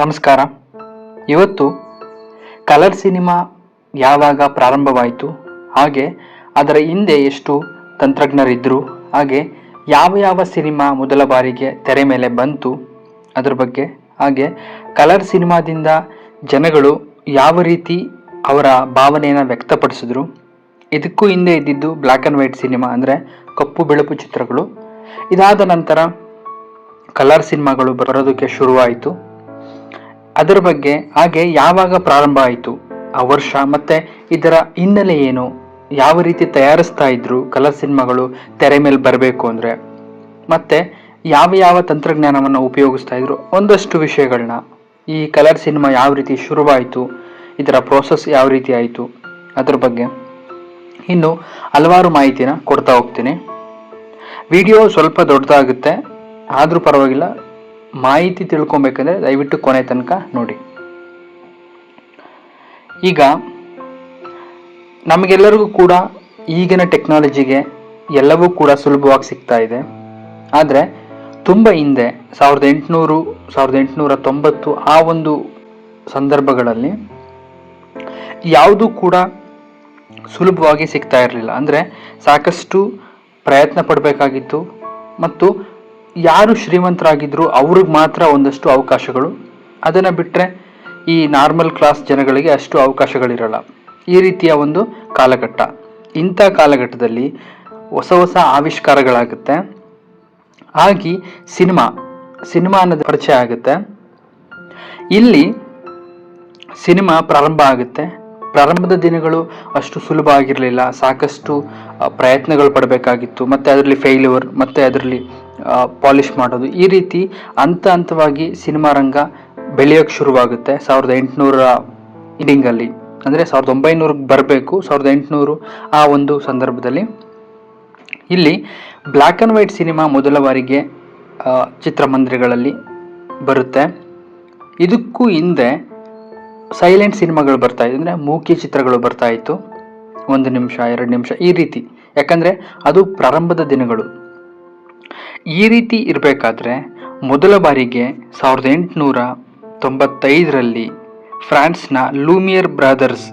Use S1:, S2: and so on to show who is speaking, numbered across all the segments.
S1: ನಮಸ್ಕಾರ. ಇವತ್ತು colour cinema ಯಾವಾಗ ಪ್ರಾರಂಭವಾಯಿತು, ಹಾಗೆ ಅದರ ಹಿಂದೆ ಎಷ್ಟು ತಂತ್ರಜ್ಞರಿದ್ದರು ಹಾಗೆ ಯಾವ ಯಾವ ಸಿನಿಮಾ ಮೊದಲ ಬಾರಿಗೆ ತೆರೆ ಮೇಲೆ ಬಂತು, ಅದರ ಬಗ್ಗೆ, ಹಾಗೆ ಕಲರ್ ಸಿನಿಮಾದಿಂದ ಜನಗಳು ಯಾವ ರೀತಿ ಅವರ ಭಾವನೆಯನ್ನು ವ್ಯಕ್ತಪಡಿಸಿದ್ರು, ಇದಕ್ಕೂ ಹಿಂದೆ ಇದ್ದಿದ್ದು ಬ್ಲ್ಯಾಕ್ ಆ್ಯಂಡ್ ವೈಟ್ ಸಿನಿಮಾ ಅಂದರೆ ಕಪ್ಪು ಬೆಳಪು ಚಿತ್ರಗಳು. ಇದಾದ ನಂತರ ಕಲರ್ ಸಿನಿಮಾಗಳು ಬರೋದಕ್ಕೆ ಶುರುವಾಯಿತು. ಅದರ ಬಗ್ಗೆ ಹಾಗೆ ಯಾವಾಗ ಪ್ರಾರಂಭ ಆಯಿತು, ಆ ವರ್ಷ ಮತ್ತೆ ಇದರ ಹಿನ್ನೆಲೆ ಏನು, ಯಾವ ರೀತಿ ತಯಾರಿಸ್ತಾ ಇದ್ರು ಕಲರ್ ಸಿನಿಮಾಗಳು ತೆರೆ ಮೇಲೆ ಬರಬೇಕು ಅಂದರೆ, ಮತ್ತೆ ಯಾವ ಯಾವ ತಂತ್ರಜ್ಞಾನವನ್ನು ಉಪಯೋಗಿಸ್ತಾ ಇದ್ರು, ಒಂದಷ್ಟು ವಿಷಯಗಳನ್ನ ಈ ಕಲರ್ ಸಿನಿಮಾ ಯಾವ ರೀತಿ ಶುರುವಾಯಿತು, ಇದರ ಪ್ರೋಸೆಸ್ ಯಾವ ರೀತಿ ಆಯಿತು, ಅದ್ರ ಬಗ್ಗೆ ಇನ್ನು ಹಲವಾರು ಮಾಹಿತಿನ ಕೊಡ್ತಾ ಹೋಗ್ತೀನಿ. ವಿಡಿಯೋ ಸ್ವಲ್ಪ ದೊಡ್ಡದಾಗುತ್ತೆ, ಆದರೂ ಪರವಾಗಿಲ್ಲ ಮಾಹಿತಿ ತಿಳ್ಕೊಬೇಕಂದ್ರೆ ದಯವಿಟ್ಟು ಕೊನೆ ತನಕ ನೋಡಿ. ಈಗ ನಮಗೆಲ್ಲರಿಗೂ ಕೂಡ ಈಗಿನ ಟೆಕ್ನಾಲಜಿಗೆ ಎಲ್ಲವೂ ಕೂಡ ಸುಲಭವಾಗಿ ಸಿಗ್ತಾ ಇದೆ. ಆದರೆ ತುಂಬ ಹಿಂದೆ ಸಾವಿರದ ಎಂಟುನೂರು, ಸಾವಿರದ ಎಂಟುನೂರ ತೊಂಬತ್ತು ಆ ಒಂದು ಸಂದರ್ಭಗಳಲ್ಲಿ ಯಾವುದೂ ಕೂಡ ಸುಲಭವಾಗಿ ಸಿಗ್ತಾ ಇರಲಿಲ್ಲ. ಅಂದರೆ ಸಾಕಷ್ಟು ಪ್ರಯತ್ನ ಪಡಬೇಕಾಗಿತ್ತು. ಮತ್ತು ಯಾರು ಶ್ರೀಮಂತರಾಗಿದ್ದರೂ ಅವ್ರಿಗೆ ಮಾತ್ರ ಒಂದಷ್ಟು ಅವಕಾಶಗಳು. ಅದನ್ನು ಬಿಟ್ಟರೆ ಈ ನಾರ್ಮಲ್ ಕ್ಲಾಸ್ ಜನಗಳಿಗೆ ಅಷ್ಟು ಅವಕಾಶಗಳಿರಲ್ಲ. ಈ ರೀತಿಯ ಒಂದು ಕಾಲಘಟ್ಟ. ಇಂಥ ಕಾಲಘಟ್ಟದಲ್ಲಿ ಹೊಸ ಹೊಸ ಆವಿಷ್ಕಾರಗಳಾಗುತ್ತೆ. ಆಗಿ ಸಿನಿಮಾ ಸಿನಿಮಾ ಅನ್ನೋದು ಪರಿಚಯ ಆಗುತ್ತೆ. ಇಲ್ಲಿ ಸಿನಿಮಾ ಪ್ರಾರಂಭ ಆಗುತ್ತೆ. ಪ್ರಾರಂಭದ ದಿನಗಳು ಅಷ್ಟು ಸುಲಭ ಆಗಿರಲಿಲ್ಲ. ಸಾಕಷ್ಟು ಪ್ರಯತ್ನಗಳು ಪಡಬೇಕಾಗಿತ್ತು. ಮತ್ತು ಅದರಲ್ಲಿ ಫೇಲ್ಯೂರ್ ಮತ್ತು ಅದರಲ್ಲಿ ಪಾಲಿಷ್ ಮಾಡೋದು. ಈ ರೀತಿ ಹಂತ ಹಂತವಾಗಿ ಸಿನಿಮಾ ರಂಗ ಬೆಳೆಯೋಕ್ಕೆ ಶುರುವಾಗುತ್ತೆ ಸಾವಿರದ ಎಂಟುನೂರ ಇಡಿಂಗಲ್ಲಿ ಅಂದರೆ ಸಾವಿರದ ಒಂಬೈನೂರಿಗೆ ಬರಬೇಕು, ಸಾವಿರದ ಎಂಟುನೂರು ಆ ಒಂದು ಸಂದರ್ಭದಲ್ಲಿ. ಇಲ್ಲಿ ಬ್ಲ್ಯಾಕ್ ಆ್ಯಂಡ್ ವೈಟ್ ಸಿನಿಮಾ ಮೊದಲ ಬಾರಿಗೆ ಚಿತ್ರಮಂದಿರಗಳಲ್ಲಿ ಬರುತ್ತೆ. ಇದಕ್ಕೂ ಹಿಂದೆ ಸೈಲೆಂಟ್ ಸಿನಿಮಾಗಳು ಬರ್ತಾ ಇದೆ ಅಂದರೆ ಮೂಕಿ ಚಿತ್ರಗಳು ಬರ್ತಾ ಇತ್ತು. ಒಂದು ನಿಮಿಷ, ಎರಡು ನಿಮಿಷ, ಈ ರೀತಿ. ಯಾಕಂದರೆ ಅದು ಪ್ರಾರಂಭದ ದಿನಗಳು. ಈ ರೀತಿ ಇರಬೇಕಾದ್ರೆ ಮೊದಲ ಬಾರಿಗೆ ಸಾವಿರದ ಎಂಟುನೂರ ತೊಂಬತ್ತೈದರಲ್ಲಿ ಫ್ರಾನ್ಸ್ನ ಲೂಮಿಯರ್ ಬ್ರದರ್ಸ್,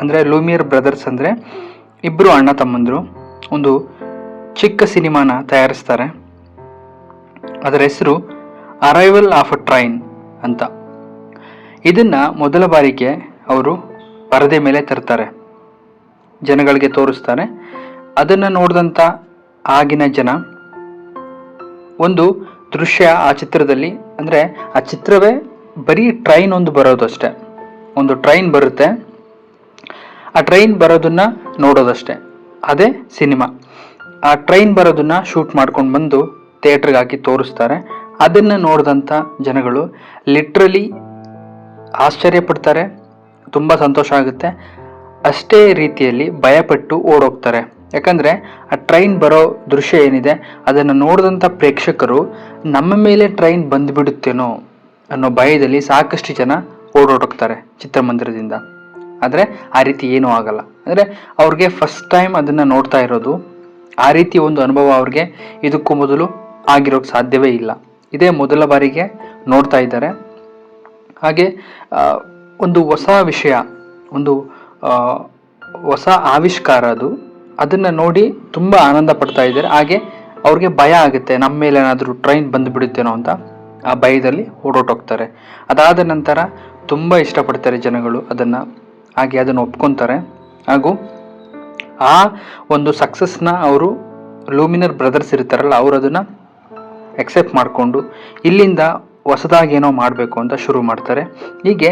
S1: ಅಂದರೆ ಲೂಮಿಯರ್ ಬ್ರದರ್ಸ್ ಅಂದರೆ ಇಬ್ಬರು ಅಣ್ಣ ತಮ್ಮಂದರು, ಒಂದು ಚಿಕ್ಕ ಸಿನಿಮಾನ ತಯಾರಿಸ್ತಾರೆ. ಅದರ ಹೆಸರು ಅರೈವಲ್ ಆಫ್ ಅ ಟ್ರೈನ್ ಅಂತ. ಇದನ್ನ ಮೊದಲ ಬಾರಿಗೆ ಅವರು ಪರದೆ ಮೇಲೆ ತರ್ತಾರೆ, ಜನಗಳಿಗೆ ತೋರಿಸ್ತಾರೆ. ಅದನ್ನು ನೋಡಿದಂಥ ಆಗಿನ ಜನ ಒಂದು ದೃಶ್ಯ ಆ ಚಿತ್ರದಲ್ಲಿ. ಅಂದರೆ ಆ ಚಿತ್ರವೇ ಬರೀ ಟ್ರೈನ್ ಒಂದು ಬರೋದು ಅಷ್ಟೇ. ಒಂದು ಟ್ರೈನ್ ಬರುತ್ತೆ. ಆ ಟ್ರೈನ್ ಬರೋದನ್ನ ನೋಡೋದಷ್ಟೇ. ಅದೇ ಸಿನಿಮಾ. ಆ ಟ್ರೈನ್ ಬರೋದನ್ನ ಶೂಟ್ ಮಾಡ್ಕೊಂಡು ಬಂದು ಥಿಯೇಟ್ರಿಗೆ ಹಾಕಿ ತೋರಿಸ್ತಾರೆ. ಅದನ್ನು ನೋಡಿದಂಥ ಜನಗಳು ಲಿಟ್ರಲಿ ಆಶ್ಚರ್ಯ ಪಡ್ತಾರೆ. ತುಂಬ ಸಂತೋಷ ಆಗುತ್ತೆ. ಅಷ್ಟೇ ರೀತಿಯಲ್ಲಿ ಭಯಪಟ್ಟು ಓಡೋಗ್ತಾರೆ. ಯಾಕಂದರೆ ಆ ಟ್ರೈನ್ ಬರೋ ದೃಶ್ಯ ಏನಿದೆ, ಅದನ್ನು ನೋಡಿದಂಥ ಪ್ರೇಕ್ಷಕರು, ನಮ್ಮ ಮೇಲೆ ಟ್ರೈನ್ ಬಂದುಬಿಡುತ್ತೇನೋ ಅನ್ನೋ ಭಯದಲ್ಲಿ ಸಾಕಷ್ಟು ಜನ ಓಡೋಡೋಗ್ತಾರೆ ಚಿತ್ರಮಂದಿರದಿಂದ. ಆದರೆ ಆ ರೀತಿ ಏನೂ ಆಗಲ್ಲ. ಅಂದರೆ ಅವ್ರಿಗೆ ಫಸ್ಟ್ ಟೈಮ್ ಅದನ್ನು ನೋಡ್ತಾ ಇರೋದು, ಆ ರೀತಿ ಒಂದು ಅನುಭವ ಅವ್ರಿಗೆ ಇದಕ್ಕೂ ಮೊದಲು ಆಗಿರೋಕ್ಕೆ ಸಾಧ್ಯವೇ ಇಲ್ಲ. ಇದೇ ಮೊದಲ ಬಾರಿಗೆ ನೋಡ್ತಾ ಇದ್ದಾರೆ. ಹಾಗೆ ಒಂದು ಹೊಸ ವಿಷಯ, ಒಂದು ಹೊಸ ಆವಿಷ್ಕಾರ ಅದು. ಅದನ್ನು ನೋಡಿ ತುಂಬ ಆನಂದ ಪಡ್ತಾ ಇದ್ದಾರೆ. ಹಾಗೆ ಅವ್ರಿಗೆ ಭಯ ಆಗುತ್ತೆ ನಮ್ಮ ಮೇಲೆ ಏನಾದರೂ ಟ್ರೈನ್ ಬಂದು ಬಿಡುತ್ತೇನೋ ಅಂತ. ಆ ಭಯದಲ್ಲಿ ಓಡೋಟೋಗ್ತಾರೆ ಅದಾದ ನಂತರ ತುಂಬ ಇಷ್ಟಪಡ್ತಾರೆ ಜನಗಳು ಅದನ್ನು. ಹಾಗೆ ಅದನ್ನು ಒಪ್ಕೊತಾರೆ. ಹಾಗೂ ಆ ಒಂದು ಸಕ್ಸಸ್ನ ಅವರು ಲೂಮಿನರ್ ಬ್ರದರ್ಸ್ ಇರ್ತಾರಲ್ಲ, ಅವರು ಅದನ್ನು ಎಕ್ಸೆಪ್ಟ್ ಮಾಡಿಕೊಂಡು ಇಲ್ಲಿಂದ ಹೊಸದಾಗಿ ಏನೋ ಮಾಡಬೇಕು ಅಂತ ಶುರು ಮಾಡ್ತಾರೆ. ಹೀಗೆ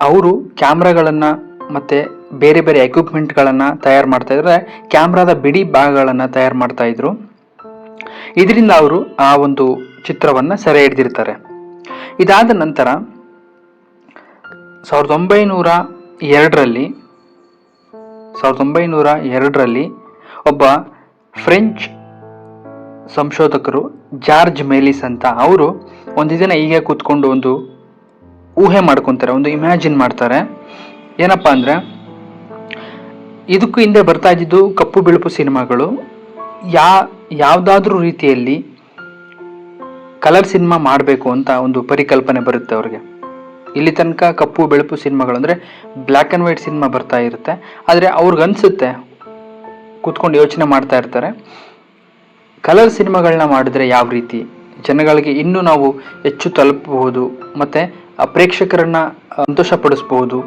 S1: ಅವರು ಕ್ಯಾಮ್ರಾಗಳನ್ನು ಮತ್ತು ಬೇರೆ ಬೇರೆ ಎಕ್ವಿಪ್ಮೆಂಟ್ಗಳನ್ನು ತಯಾರು ಮಾಡ್ತಾ ಇದ್ರೆ ಕ್ಯಾಮ್ರಾದ ಬಿಡಿ ಭಾಗಗಳನ್ನು ತಯಾರು ಮಾಡ್ತಾ ಇದ್ರು. ಇದರಿಂದ ಅವರು ಆ ಒಂದು ಚಿತ್ರವನ್ನು ಸೆರೆ ಹಿಡಿದಿರ್ತಾರೆ. ಇದಾದ ನಂತರ ಸಾವಿರದ ಒಂಬೈನೂರ ಎರಡರಲ್ಲಿ, ಸಾವಿರದ ಒಂಬೈನೂರ ಎರಡರಲ್ಲಿ ಒಬ್ಬ ಫ್ರೆಂಚ್ ಸಂಶೋಧಕರು ಜಾರ್ಜ್ ಮೇಲಿಸ್ ಅಂತ ಅವರು ಒಂದು ದಿನ ಹೀಗೆ ಕೂತ್ಕೊಂಡು ಒಂದು ಊಹೆ ಮಾಡ್ಕೊತಾರೆ, ಒಂದು ಇಮ್ಯಾಜಿನ್ ಮಾಡ್ತಾರೆ. ಏನಪ್ಪ ಅಂದರೆ ಇದಕ್ಕೂ ಹಿಂದೆ ಬರ್ತಾ ಇದ್ದಿದ್ದು ಕಪ್ಪು ಬಿಳುಪು ಸಿನಿಮಾಗಳು. ಯಾ, ಯಾವುದಾದ್ರೂ ರೀತಿಯಲ್ಲಿ ಕಲರ್ ಸಿನಿಮಾ ಮಾಡಬೇಕು ಅಂತ ಒಂದು ಪರಿಕಲ್ಪನೆ ಬರುತ್ತೆ ಅವ್ರಿಗೆ. ಇಲ್ಲಿ ತನಕ ಕಪ್ಪು ಬೆಳಪು ಸಿನಿಮಾಗಳು ಅಂದರೆ ಬ್ಲ್ಯಾಕ್ ಆ್ಯಂಡ್ ವೈಟ್ ಸಿನಿಮಾ ಬರ್ತಾ ಇರುತ್ತೆ. ಆದರೆ ಅವ್ರಿಗೆ ಅನಿಸುತ್ತೆ, ಕೂತ್ಕೊಂಡು ಯೋಚನೆ ಮಾಡ್ತಾ ಇರ್ತಾರೆ, ಕಲರ್ ಸಿನಿಮಾಗಳನ್ನ ಮಾಡಿದ್ರೆ ಯಾವ ರೀತಿ? ಜನಗಳಿಗೆ ಇನ್ನೂ ನಾವು ಹೆಚ್ಚು ತಲುಪಬಹುದು. ಮತ್ತು ಪ್ರೇಕ್ಷಕರನ್ನ ಸಂತೋಷಪಡಿಸ್ಬೋದು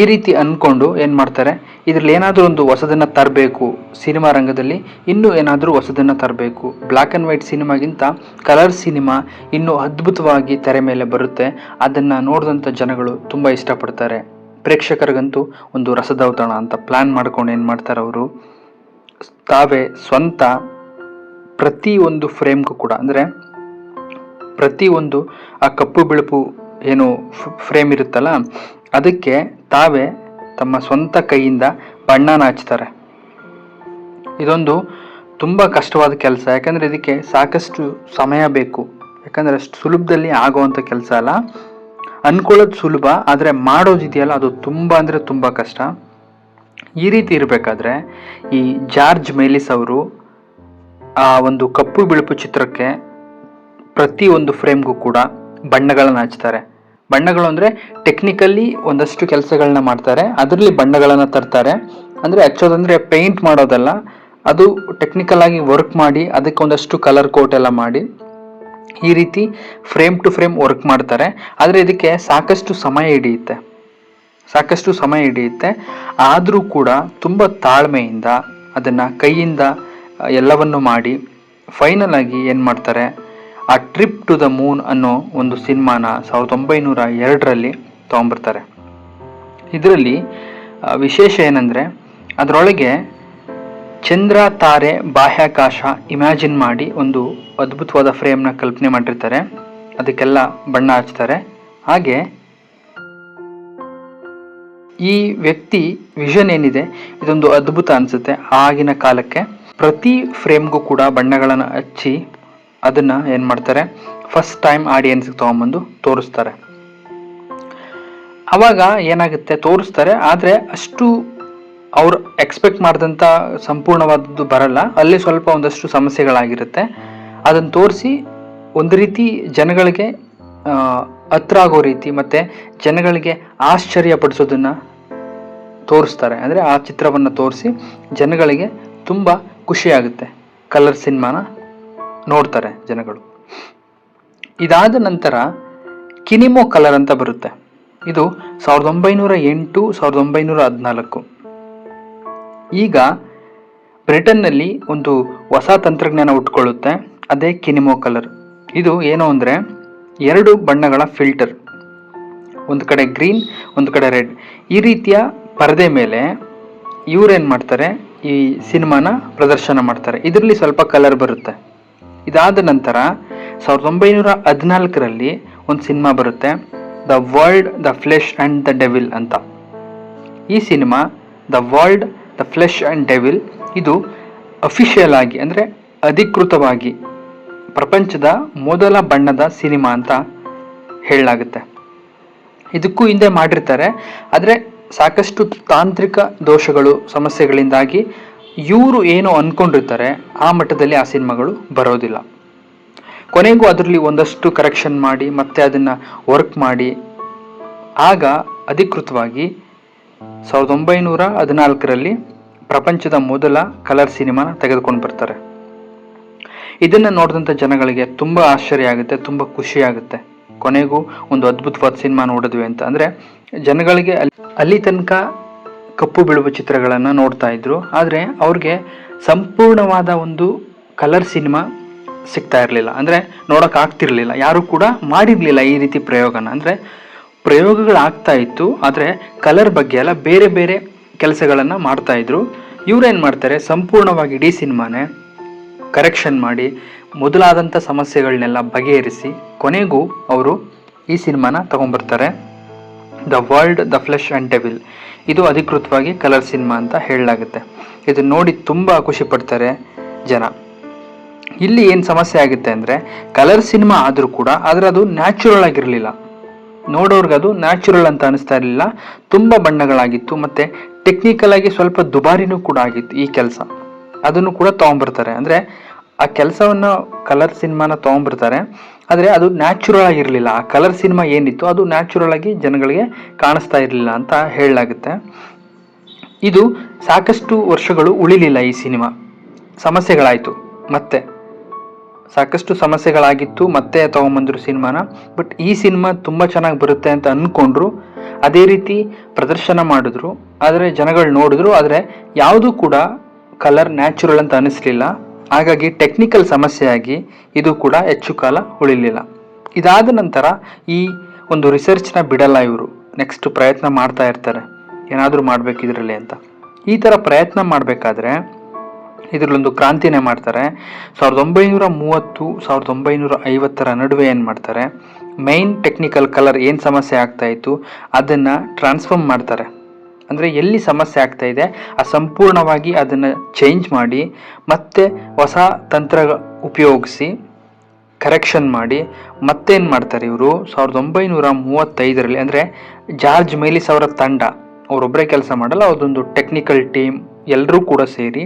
S1: ಈ ರೀತಿ ಅಂದ್ಕೊಂಡು ಏನು ಮಾಡ್ತಾರೆ, ಇದರಲ್ಲಿ ಏನಾದರೂ ಒಂದು ಹೊಸದನ್ನು ತರಬೇಕು ಸಿನಿಮಾ ರಂಗದಲ್ಲಿ, ಇನ್ನೂ ಏನಾದರೂ ಹೊಸದನ್ನು ತರಬೇಕು. ಬ್ಲ್ಯಾಕ್ ಆ್ಯಂಡ್ ವೈಟ್ ಸಿನಿಮಾಗಿಂತ ಕಲರ್ ಸಿನಿಮಾ ಇನ್ನೂ ಅದ್ಭುತವಾಗಿ ತೆರೆ ಮೇಲೆ ಬರುತ್ತೆ. ಅದನ್ನು ನೋಡಿದಂಥ ಜನಗಳು ತುಂಬ ಇಷ್ಟಪಡ್ತಾರೆ. ಪ್ರೇಕ್ಷಕರಿಗಂತೂ ಒಂದು ರಸದೌತಣ ಅಂತ ಪ್ಲ್ಯಾನ್ ಮಾಡ್ಕೊಂಡು ಏನು ಮಾಡ್ತಾರೆ ಅವರು? ತಾವೇ ಸ್ವಂತ ಪ್ರತಿ ಒಂದು ಫ್ರೇಮ್ಗೂ ಕೂಡ, ಅಂದರೆ ಒಂದು ಆ ಕಪ್ಪು ಬಿಳುಪು ಏನು ಫ್ರೇಮ್ ಇರುತ್ತಲ್ಲ, ಅದಕ್ಕೆ ತಾವೇ ತಮ್ಮ ಸ್ವಂತ ಕೈಯಿಂದ ಬಣ್ಣನ ಹಚ್ತಾರೆ. ಇದೊಂದು ತುಂಬ ಕಷ್ಟವಾದ ಕೆಲಸ, ಯಾಕಂದರೆ ಇದಕ್ಕೆ ಸಾಕಷ್ಟು ಸಮಯ ಬೇಕು. ಯಾಕಂದರೆ ಅಷ್ಟು ಸುಲಭದಲ್ಲಿ ಆಗೋವಂಥ ಕೆಲಸ ಅಲ್ಲ. ಅಂದ್ಕೊಳ್ಳೋದು ಸುಲಭ, ಆದರೆ ಮಾಡೋದಿದೆಯಲ್ಲ ಅದು ತುಂಬ ಅಂದರೆ ತುಂಬ ಕಷ್ಟ. ಈ ರೀತಿ ಇರಬೇಕಾದ್ರೆ, ಈ ಜಾರ್ಜ್ ಮೇಲಿಸ್ ಅವರು ಆ ಒಂದು ಕಪ್ಪು ಬಿಳುಪು ಚಿತ್ರಕ್ಕೆ ಪ್ರತಿ ಒಂದು ಫ್ರೇಮ್ಗೂ ಕೂಡ ಬಣ್ಣಗಳನ್ನು ಹಚ್ತಾರೆ. ಬಣ್ಣಗಳು ಅಂದರೆ ಟೆಕ್ನಿಕಲಿ ಒಂದಷ್ಟು ಕೆಲಸಗಳನ್ನ ಮಾಡ್ತಾರೆ. ಅದರಲ್ಲಿ ಬಣ್ಣಗಳನ್ನು ತರ್ತಾರೆ. ಅಂದರೆ ಹಚ್ಚೋದಂದರೆ ಪೇಂಟ್ ಮಾಡೋದಲ್ಲ, ಅದು ಟೆಕ್ನಿಕಲ್ ಆಗಿ ವರ್ಕ್ ಮಾಡಿ, ಅದಕ್ಕೆ ಒಂದಷ್ಟು ಕಲರ್ ಕೋಟ್ ಎಲ್ಲ ಮಾಡಿ, ಈ ರೀತಿ ಫ್ರೇಮ್ ಟು ಫ್ರೇಮ್ ವರ್ಕ್ ಮಾಡ್ತಾರೆ. ಆದರೆ ಇದಕ್ಕೆ ಸಾಕಷ್ಟು ಸಮಯ ಹಿಡಿಯುತ್ತೆ. ಸಾಕಷ್ಟು ಸಮಯ ಹಿಡಿಯುತ್ತೆ. ಆದರೂ ಕೂಡ ತುಂಬ ತಾಳ್ಮೆಯಿಂದ ಅದನ್ನು ಕೈಯಿಂದ ಎಲ್ಲವನ್ನು ಮಾಡಿ ಫೈನಲ್ ಆಗಿ ಏನು ಮಾಡ್ತಾರೆ? ಆ ಟ್ರಿಪ್ ಟು ದ ಮೂನ್ ಅನ್ನೋ ಒಂದು ಸಿನಿಮಾನ ಸಾವಿರದ ಒಂಬೈನೂರ ಎರಡರಲ್ಲಿ ತೊಗೊಂಬರ್ತಾರೆ ಇದರಲ್ಲಿ ವಿಶೇಷ ಏನಂದರೆ, ಅದರೊಳಗೆ ಚಂದ್ರ, ತಾರೆ, ಬಾಹ್ಯಾಕಾಶ ಇಮ್ಯಾಜಿನ್ ಮಾಡಿ ಒಂದು ಅದ್ಭುತವಾದ ಫ್ರೇಮ್ನ ಕಲ್ಪನೆ ಮಾಡಿರ್ತಾರೆ. ಅದಕ್ಕೆಲ್ಲ ಬಣ್ಣ ಹಚ್ತಾರೆ. ಹಾಗೆ ಈ ವ್ಯಕ್ತಿ ವಿಷನ್ ಏನಿದೆ, ಇದೊಂದು ಅದ್ಭುತ ಅನಿಸುತ್ತೆ. ಆಗಿನ ಕಾಲಕ್ಕೆ ಪ್ರತಿ ಫ್ರೇಮ್ಗೂ ಕೂಡ ಬಣ್ಣಗಳನ್ನು ಹಚ್ಚಿ ಅದನ್ನು ಏನು ಮಾಡ್ತಾರೆ? ಫಸ್ಟ್ ಟೈಮ್ ಆಡಿಯನ್ಸ್ಗೆ ತೊಗೊಂಬಂದು ತೋರಿಸ್ತಾರೆ. ಅವಾಗ ಏನಾಗುತ್ತೆ? ತೋರಿಸ್ತಾರೆ, ಆದರೆ ಅಷ್ಟು ಅವ್ರು ಎಕ್ಸ್ಪೆಕ್ಟ್ ಮಾಡಿದಂಥ ಸಂಪೂರ್ಣವಾದದ್ದು ಬರಲ್ಲ. ಅಲ್ಲಿ ಸ್ವಲ್ಪ ಒಂದಷ್ಟು ಸಮಸ್ಯೆಗಳಾಗಿರುತ್ತೆ. ಅದನ್ನು ತೋರಿಸಿ ಒಂದು ರೀತಿ ಜನಗಳಿಗೆ ಹತ್ರ ಆಗೋ ರೀತಿ ಮತ್ತು ಜನಗಳಿಗೆ ಆಶ್ಚರ್ಯ ಪಡಿಸೋದನ್ನು ತೋರಿಸ್ತಾರೆ. ಅಂದರೆ ಆ ಚಿತ್ರವನ್ನು ತೋರಿಸಿ ಜನಗಳಿಗೆ ತುಂಬ ಖುಷಿಯಾಗುತ್ತೆ. ಕಲರ್ ಸಿನಿಮಾನ ನೋಡ್ತಾರೆ ಜನಗಳು. ಇದಾದ ನಂತರ ಕಿನಿಮೋ ಕಲರ್ ಅಂತ ಬರುತ್ತೆ. ಇದು ಸಾವಿರದ ಒಂಬೈನೂರ ಎಂಟು, ಸಾವಿರದ ಒಂಬೈನೂರ ಹದಿನಾಲ್ಕು. ಈಗ ಬ್ರಿಟನ್ನಲ್ಲಿ ಒಂದು ಹೊಸ ತಂತ್ರಜ್ಞಾನ ಉಟ್ಕೊಳ್ಳುತ್ತೆ, ಅದೇ ಕಿನಿಮೋ ಕಲರ್. ಇದು ಏನು ಅಂದರೆ ಎರಡು ಬಣ್ಣಗಳ ಫಿಲ್ಟರ್. ಒಂದು ಕಡೆ ಗ್ರೀನ್, ಒಂದು ಕಡೆ ರೆಡ್. ಈ ರೀತಿಯ ಪರದೆ ಮೇಲೆ ಇವ್ರೇನು ಮಾಡ್ತಾರೆ? ಈ ಸಿನಿಮಾನ ಪ್ರದರ್ಶನ ಮಾಡ್ತಾರೆ. ಇದರಲ್ಲಿ ಸ್ವಲ್ಪ ಕಲರ್ ಬರುತ್ತೆ. ಇದಾದ ನಂತರ ಸಾವಿರದ ಒಂಬೈನೂರ ಹದಿನಾಲ್ಕರಲ್ಲಿ ಒಂದು ಸಿನಿಮಾ ಬರುತ್ತೆ the world the flesh and the devil ಅಂತ. ಈ cinema the world the flesh and devil ಇದು ಅಫಿಷಿಯಲ್ ಆಗಿ, ಅಂದರೆ ಅಧಿಕೃತವಾಗಿ ಪ್ರಪಂಚದ ಮೊದಲ ಬಣ್ಣದ ಸಿನಿಮಾ ಅಂತ ಹೇಳಲಾಗುತ್ತೆ. ಇದಕ್ಕೂ ಹಿಂದೆ ಮಾಡಿರ್ತಾರೆ, ಆದರೆ ಸಾಕಷ್ಟು ತಾಂತ್ರಿಕ ದೋಷಗಳು, ಸಮಸ್ಯೆಗಳಿಂದಾಗಿ ಇವರು ಏನೋ ಅಂದ್ಕೊಂಡಿರ್ತಾರೆ ಆ ಮಟ್ಟದಲ್ಲಿ ಆ ಸಿನಿಮಾಗಳು ಬರೋದಿಲ್ಲ. ಕೊನೆಗೂ ಅದರಲ್ಲಿ ಒಂದಷ್ಟು ಕರೆಕ್ಷನ್ ಮಾಡಿ, ಮತ್ತೆ ಅದನ್ನು ವರ್ಕ್ ಮಾಡಿ, ಆಗ ಅಧಿಕೃತವಾಗಿ ಸಾವಿರದ ಒಂಬೈನೂರ ಹದಿನಾಲ್ಕರಲ್ಲಿ ಪ್ರಪಂಚದ ಮೊದಲ ಕಲರ್ ಸಿನಿಮಾನ ತೆಗೆದುಕೊಂಡು ಬರ್ತಾರೆ. ಇದನ್ನು ನೋಡಿದಂಥ ಜನಗಳಿಗೆ ತುಂಬ ಆಶ್ಚರ್ಯ ಆಗುತ್ತೆ, ತುಂಬ ಖುಷಿ ಆಗುತ್ತೆ. ಕೊನೆಗೂ ಒಂದು ಅದ್ಭುತವಾದ ಸಿನಿಮಾ ನೋಡಿದ್ವಿ ಅಂತ. ಅಂದರೆ ಜನಗಳಿಗೆ ಅಲ್ಲಿ ಅಲ್ಲಿ ತನಕ ಕಪ್ಪು ಬಿಳುವ ಚಿತ್ರಗಳನ್ನು ನೋಡ್ತಾ ಇದ್ರು. ಆದರೆ ಅವ್ರಿಗೆ ಸಂಪೂರ್ಣವಾದ ಒಂದು ಕಲರ್ ಸಿನಿಮಾ ಸಿಗ್ತಾ ಇರಲಿಲ್ಲ. ಅಂದರೆ ನೋಡೋಕೆ ಯಾರೂ ಕೂಡ ಮಾಡಿರಲಿಲ್ಲ ಈ ರೀತಿ ಪ್ರಯೋಗನ. ಅಂದರೆ ಪ್ರಯೋಗಗಳಾಗ್ತಾ ಇತ್ತು. ಆದರೆ ಕಲರ್ ಬಗ್ಗೆ ಎಲ್ಲ ಬೇರೆ ಬೇರೆ ಕೆಲಸಗಳನ್ನು ಮಾಡ್ತಾಯಿದ್ರು ಇವ್ರೇನು ಮಾಡ್ತಾರೆ? ಸಂಪೂರ್ಣವಾಗಿ ಇಡೀ ಸಿನಿಮಾನೇ ಕರೆಕ್ಷನ್ ಮಾಡಿ ಮೊದಲಾದಂಥ ಸಮಸ್ಯೆಗಳನ್ನೆಲ್ಲ ಬಗೆಹರಿಸಿ ಕೊನೆಗೂ ಅವರು ಈ ಸಿನಿಮಾನ ತಗೊಂಡ್ಬರ್ತಾರೆ the world, the flesh and devil. ಇದು ಅಧಿಕೃತವಾಗಿ ಕಲರ್ ಸಿನಿಮಾ ಅಂತ ಹೇಳಲಾಗುತ್ತೆ. ಇದು ನೋಡಿ ತುಂಬ ಖುಷಿ ಪಡ್ತಾರೆ ಜನ. ಇಲ್ಲಿ ಏನು ಸಮಸ್ಯೆ ಆಗುತ್ತೆ ಅಂದರೆ, ಕಲರ್ ಸಿನಿಮಾ ಆದರೂ ಕೂಡ ಆದರೆ ಅದು ನ್ಯಾಚುರಲ್ ಆಗಿರಲಿಲ್ಲ. ನೋಡೋರ್ಗೆ ಅದು ನ್ಯಾಚುರಲ್ ಅಂತ ಅನಿಸ್ತಾ ಇರಲಿಲ್ಲ. ತುಂಬ ಬಣ್ಣಗಳಾಗಿತ್ತು ಮತ್ತು ಟೆಕ್ನಿಕಲ್ ಆಗಿ ಸ್ವಲ್ಪ ದುಬಾರಿನೂ ಕೂಡ ಆಗಿತ್ತು ಈ ಕೆಲಸ. ಅದನ್ನು ಕೂಡ ತೊಗೊಂಬರ್ತಾರೆ ಅಂದರೆ ಆ ಕೆಲಸವನ್ನು ಕಲರ್ ಸಿನಿಮಾನ ತೊಗೊಂಡ್ಬಿಡ್ತಾರೆ. ಆದರೆ ಅದು ನ್ಯಾಚುರಲ್ ಆಗಿರಲಿಲ್ಲ. ಆ ಕಲರ್ ಸಿನಿಮಾ ಏನಿತ್ತು ಅದು ನ್ಯಾಚುರಲ್ ಆಗಿ ಜನಗಳಿಗೆ ಕಾಣಿಸ್ತಾ ಇರಲಿಲ್ಲ ಅಂತ ಹೇಳಲಾಗುತ್ತೆ. ಇದು ಸಾಕಷ್ಟು ವರ್ಷಗಳು ಉಳಿಲಿಲ್ಲ ಈ ಸಿನಿಮಾ. ಸಮಸ್ಯೆಗಳಾಯಿತು. ಮತ್ತೆ. ಸಾಕಷ್ಟು ಸಮಸ್ಯೆಗಳಾಗಿತ್ತು, ಮತ್ತೆ ತಗೊಂಬಂದ್ರು ಸಿನಿಮಾನ. ಬಟ್ ಈ ಸಿನಿಮಾ ತುಂಬ ಚೆನ್ನಾಗಿ ಬರುತ್ತೆ ಅಂತ ಅಂದ್ಕೊಂಡ್ರು ಅದೇ ರೀತಿ ಪ್ರದರ್ಶನ ಮಾಡಿದ್ರು. ಆದರೆ ಜನಗಳು ನೋಡಿದ್ರು. ಆದರೆ ಯಾವುದೂ ಕೂಡ ಕಲರ್ ನ್ಯಾಚುರಲ್ ಅಂತ ಅನಿಸ್ಲಿಲ್ಲ. ಹಾಗಾಗಿ ಟೆಕ್ನಿಕಲ್ ಸಮಸ್ಯೆಯಾಗಿ ಇದು ಕೂಡ ಹೆಚ್ಚು ಕಾಲ ಉಳಿಲಿಲ್ಲ. ಇದಾದ ನಂತರ ಈ ಒಂದು ರಿಸರ್ಚ್ನ ಬಿಡಲ್ಲ ಇವರು. ನೆಕ್ಸ್ಟ್ ಪ್ರಯತ್ನ ಮಾಡ್ತಾ ಇರ್ತಾರೆ. ಏನಾದರೂ ಮಾಡಬೇಕು ಇದರಲ್ಲಿ ಅಂತ. ಈ ಥರ ಪ್ರಯತ್ನ ಮಾಡಬೇಕಾದ್ರೆ ಇದರಲ್ಲೊಂದು ಕ್ರಾಂತಿನೇ ಮಾಡ್ತಾರೆ. ಸಾವಿರದ ಒಂಬೈನೂರ ಮೂವತ್ತು, ಸಾವಿರದ ಒಂಬೈನೂರ ಐವತ್ತರ ನಡುವೆ ಏನು ಮಾಡ್ತಾರೆ? ಮೈನ್ ಟೆಕ್ನಿಕಲ್ ಕಲರ್ ಏನು ಸಮಸ್ಯೆ ಆಗ್ತಾಯಿತ್ತು ಅದನ್ನು ಟ್ರಾನ್ಸ್ಫಾರ್ಮ್ ಮಾಡ್ತಾರೆ. ಅಂದರೆ ಎಲ್ಲಿ ಸಮಸ್ಯೆ ಆಗ್ತಾ ಇದೆ, ಆ ಸಂಪೂರ್ಣವಾಗಿ ಅದನ್ನು ಚೇಂಜ್ ಮಾಡಿ, ಮತ್ತೆ ಹೊಸ ತಂತ್ರ ಉಪಯೋಗಿಸಿ ಕರೆಕ್ಷನ್ ಮಾಡಿ, ಮತ್ತೇನು ಮಾಡ್ತಾರೆ ಇವರು? ಸಾವಿರದ ಒಂಬೈನೂರ ಮೂವತ್ತೈದರಲ್ಲಿ ಅಂದರೆ ಜಾರ್ಜ್ ಮೇಲಿಸ್ ಅವರ ತಂಡ ಅವರೊಬ್ಬರೇ ಕೆಲಸ ಮಾಡಲ್ಲ ಅದೊಂದು ಟೆಕ್ನಿಕಲ್ ಟೀಮ್ ಎಲ್ಲರೂ ಕೂಡ ಸೇರಿ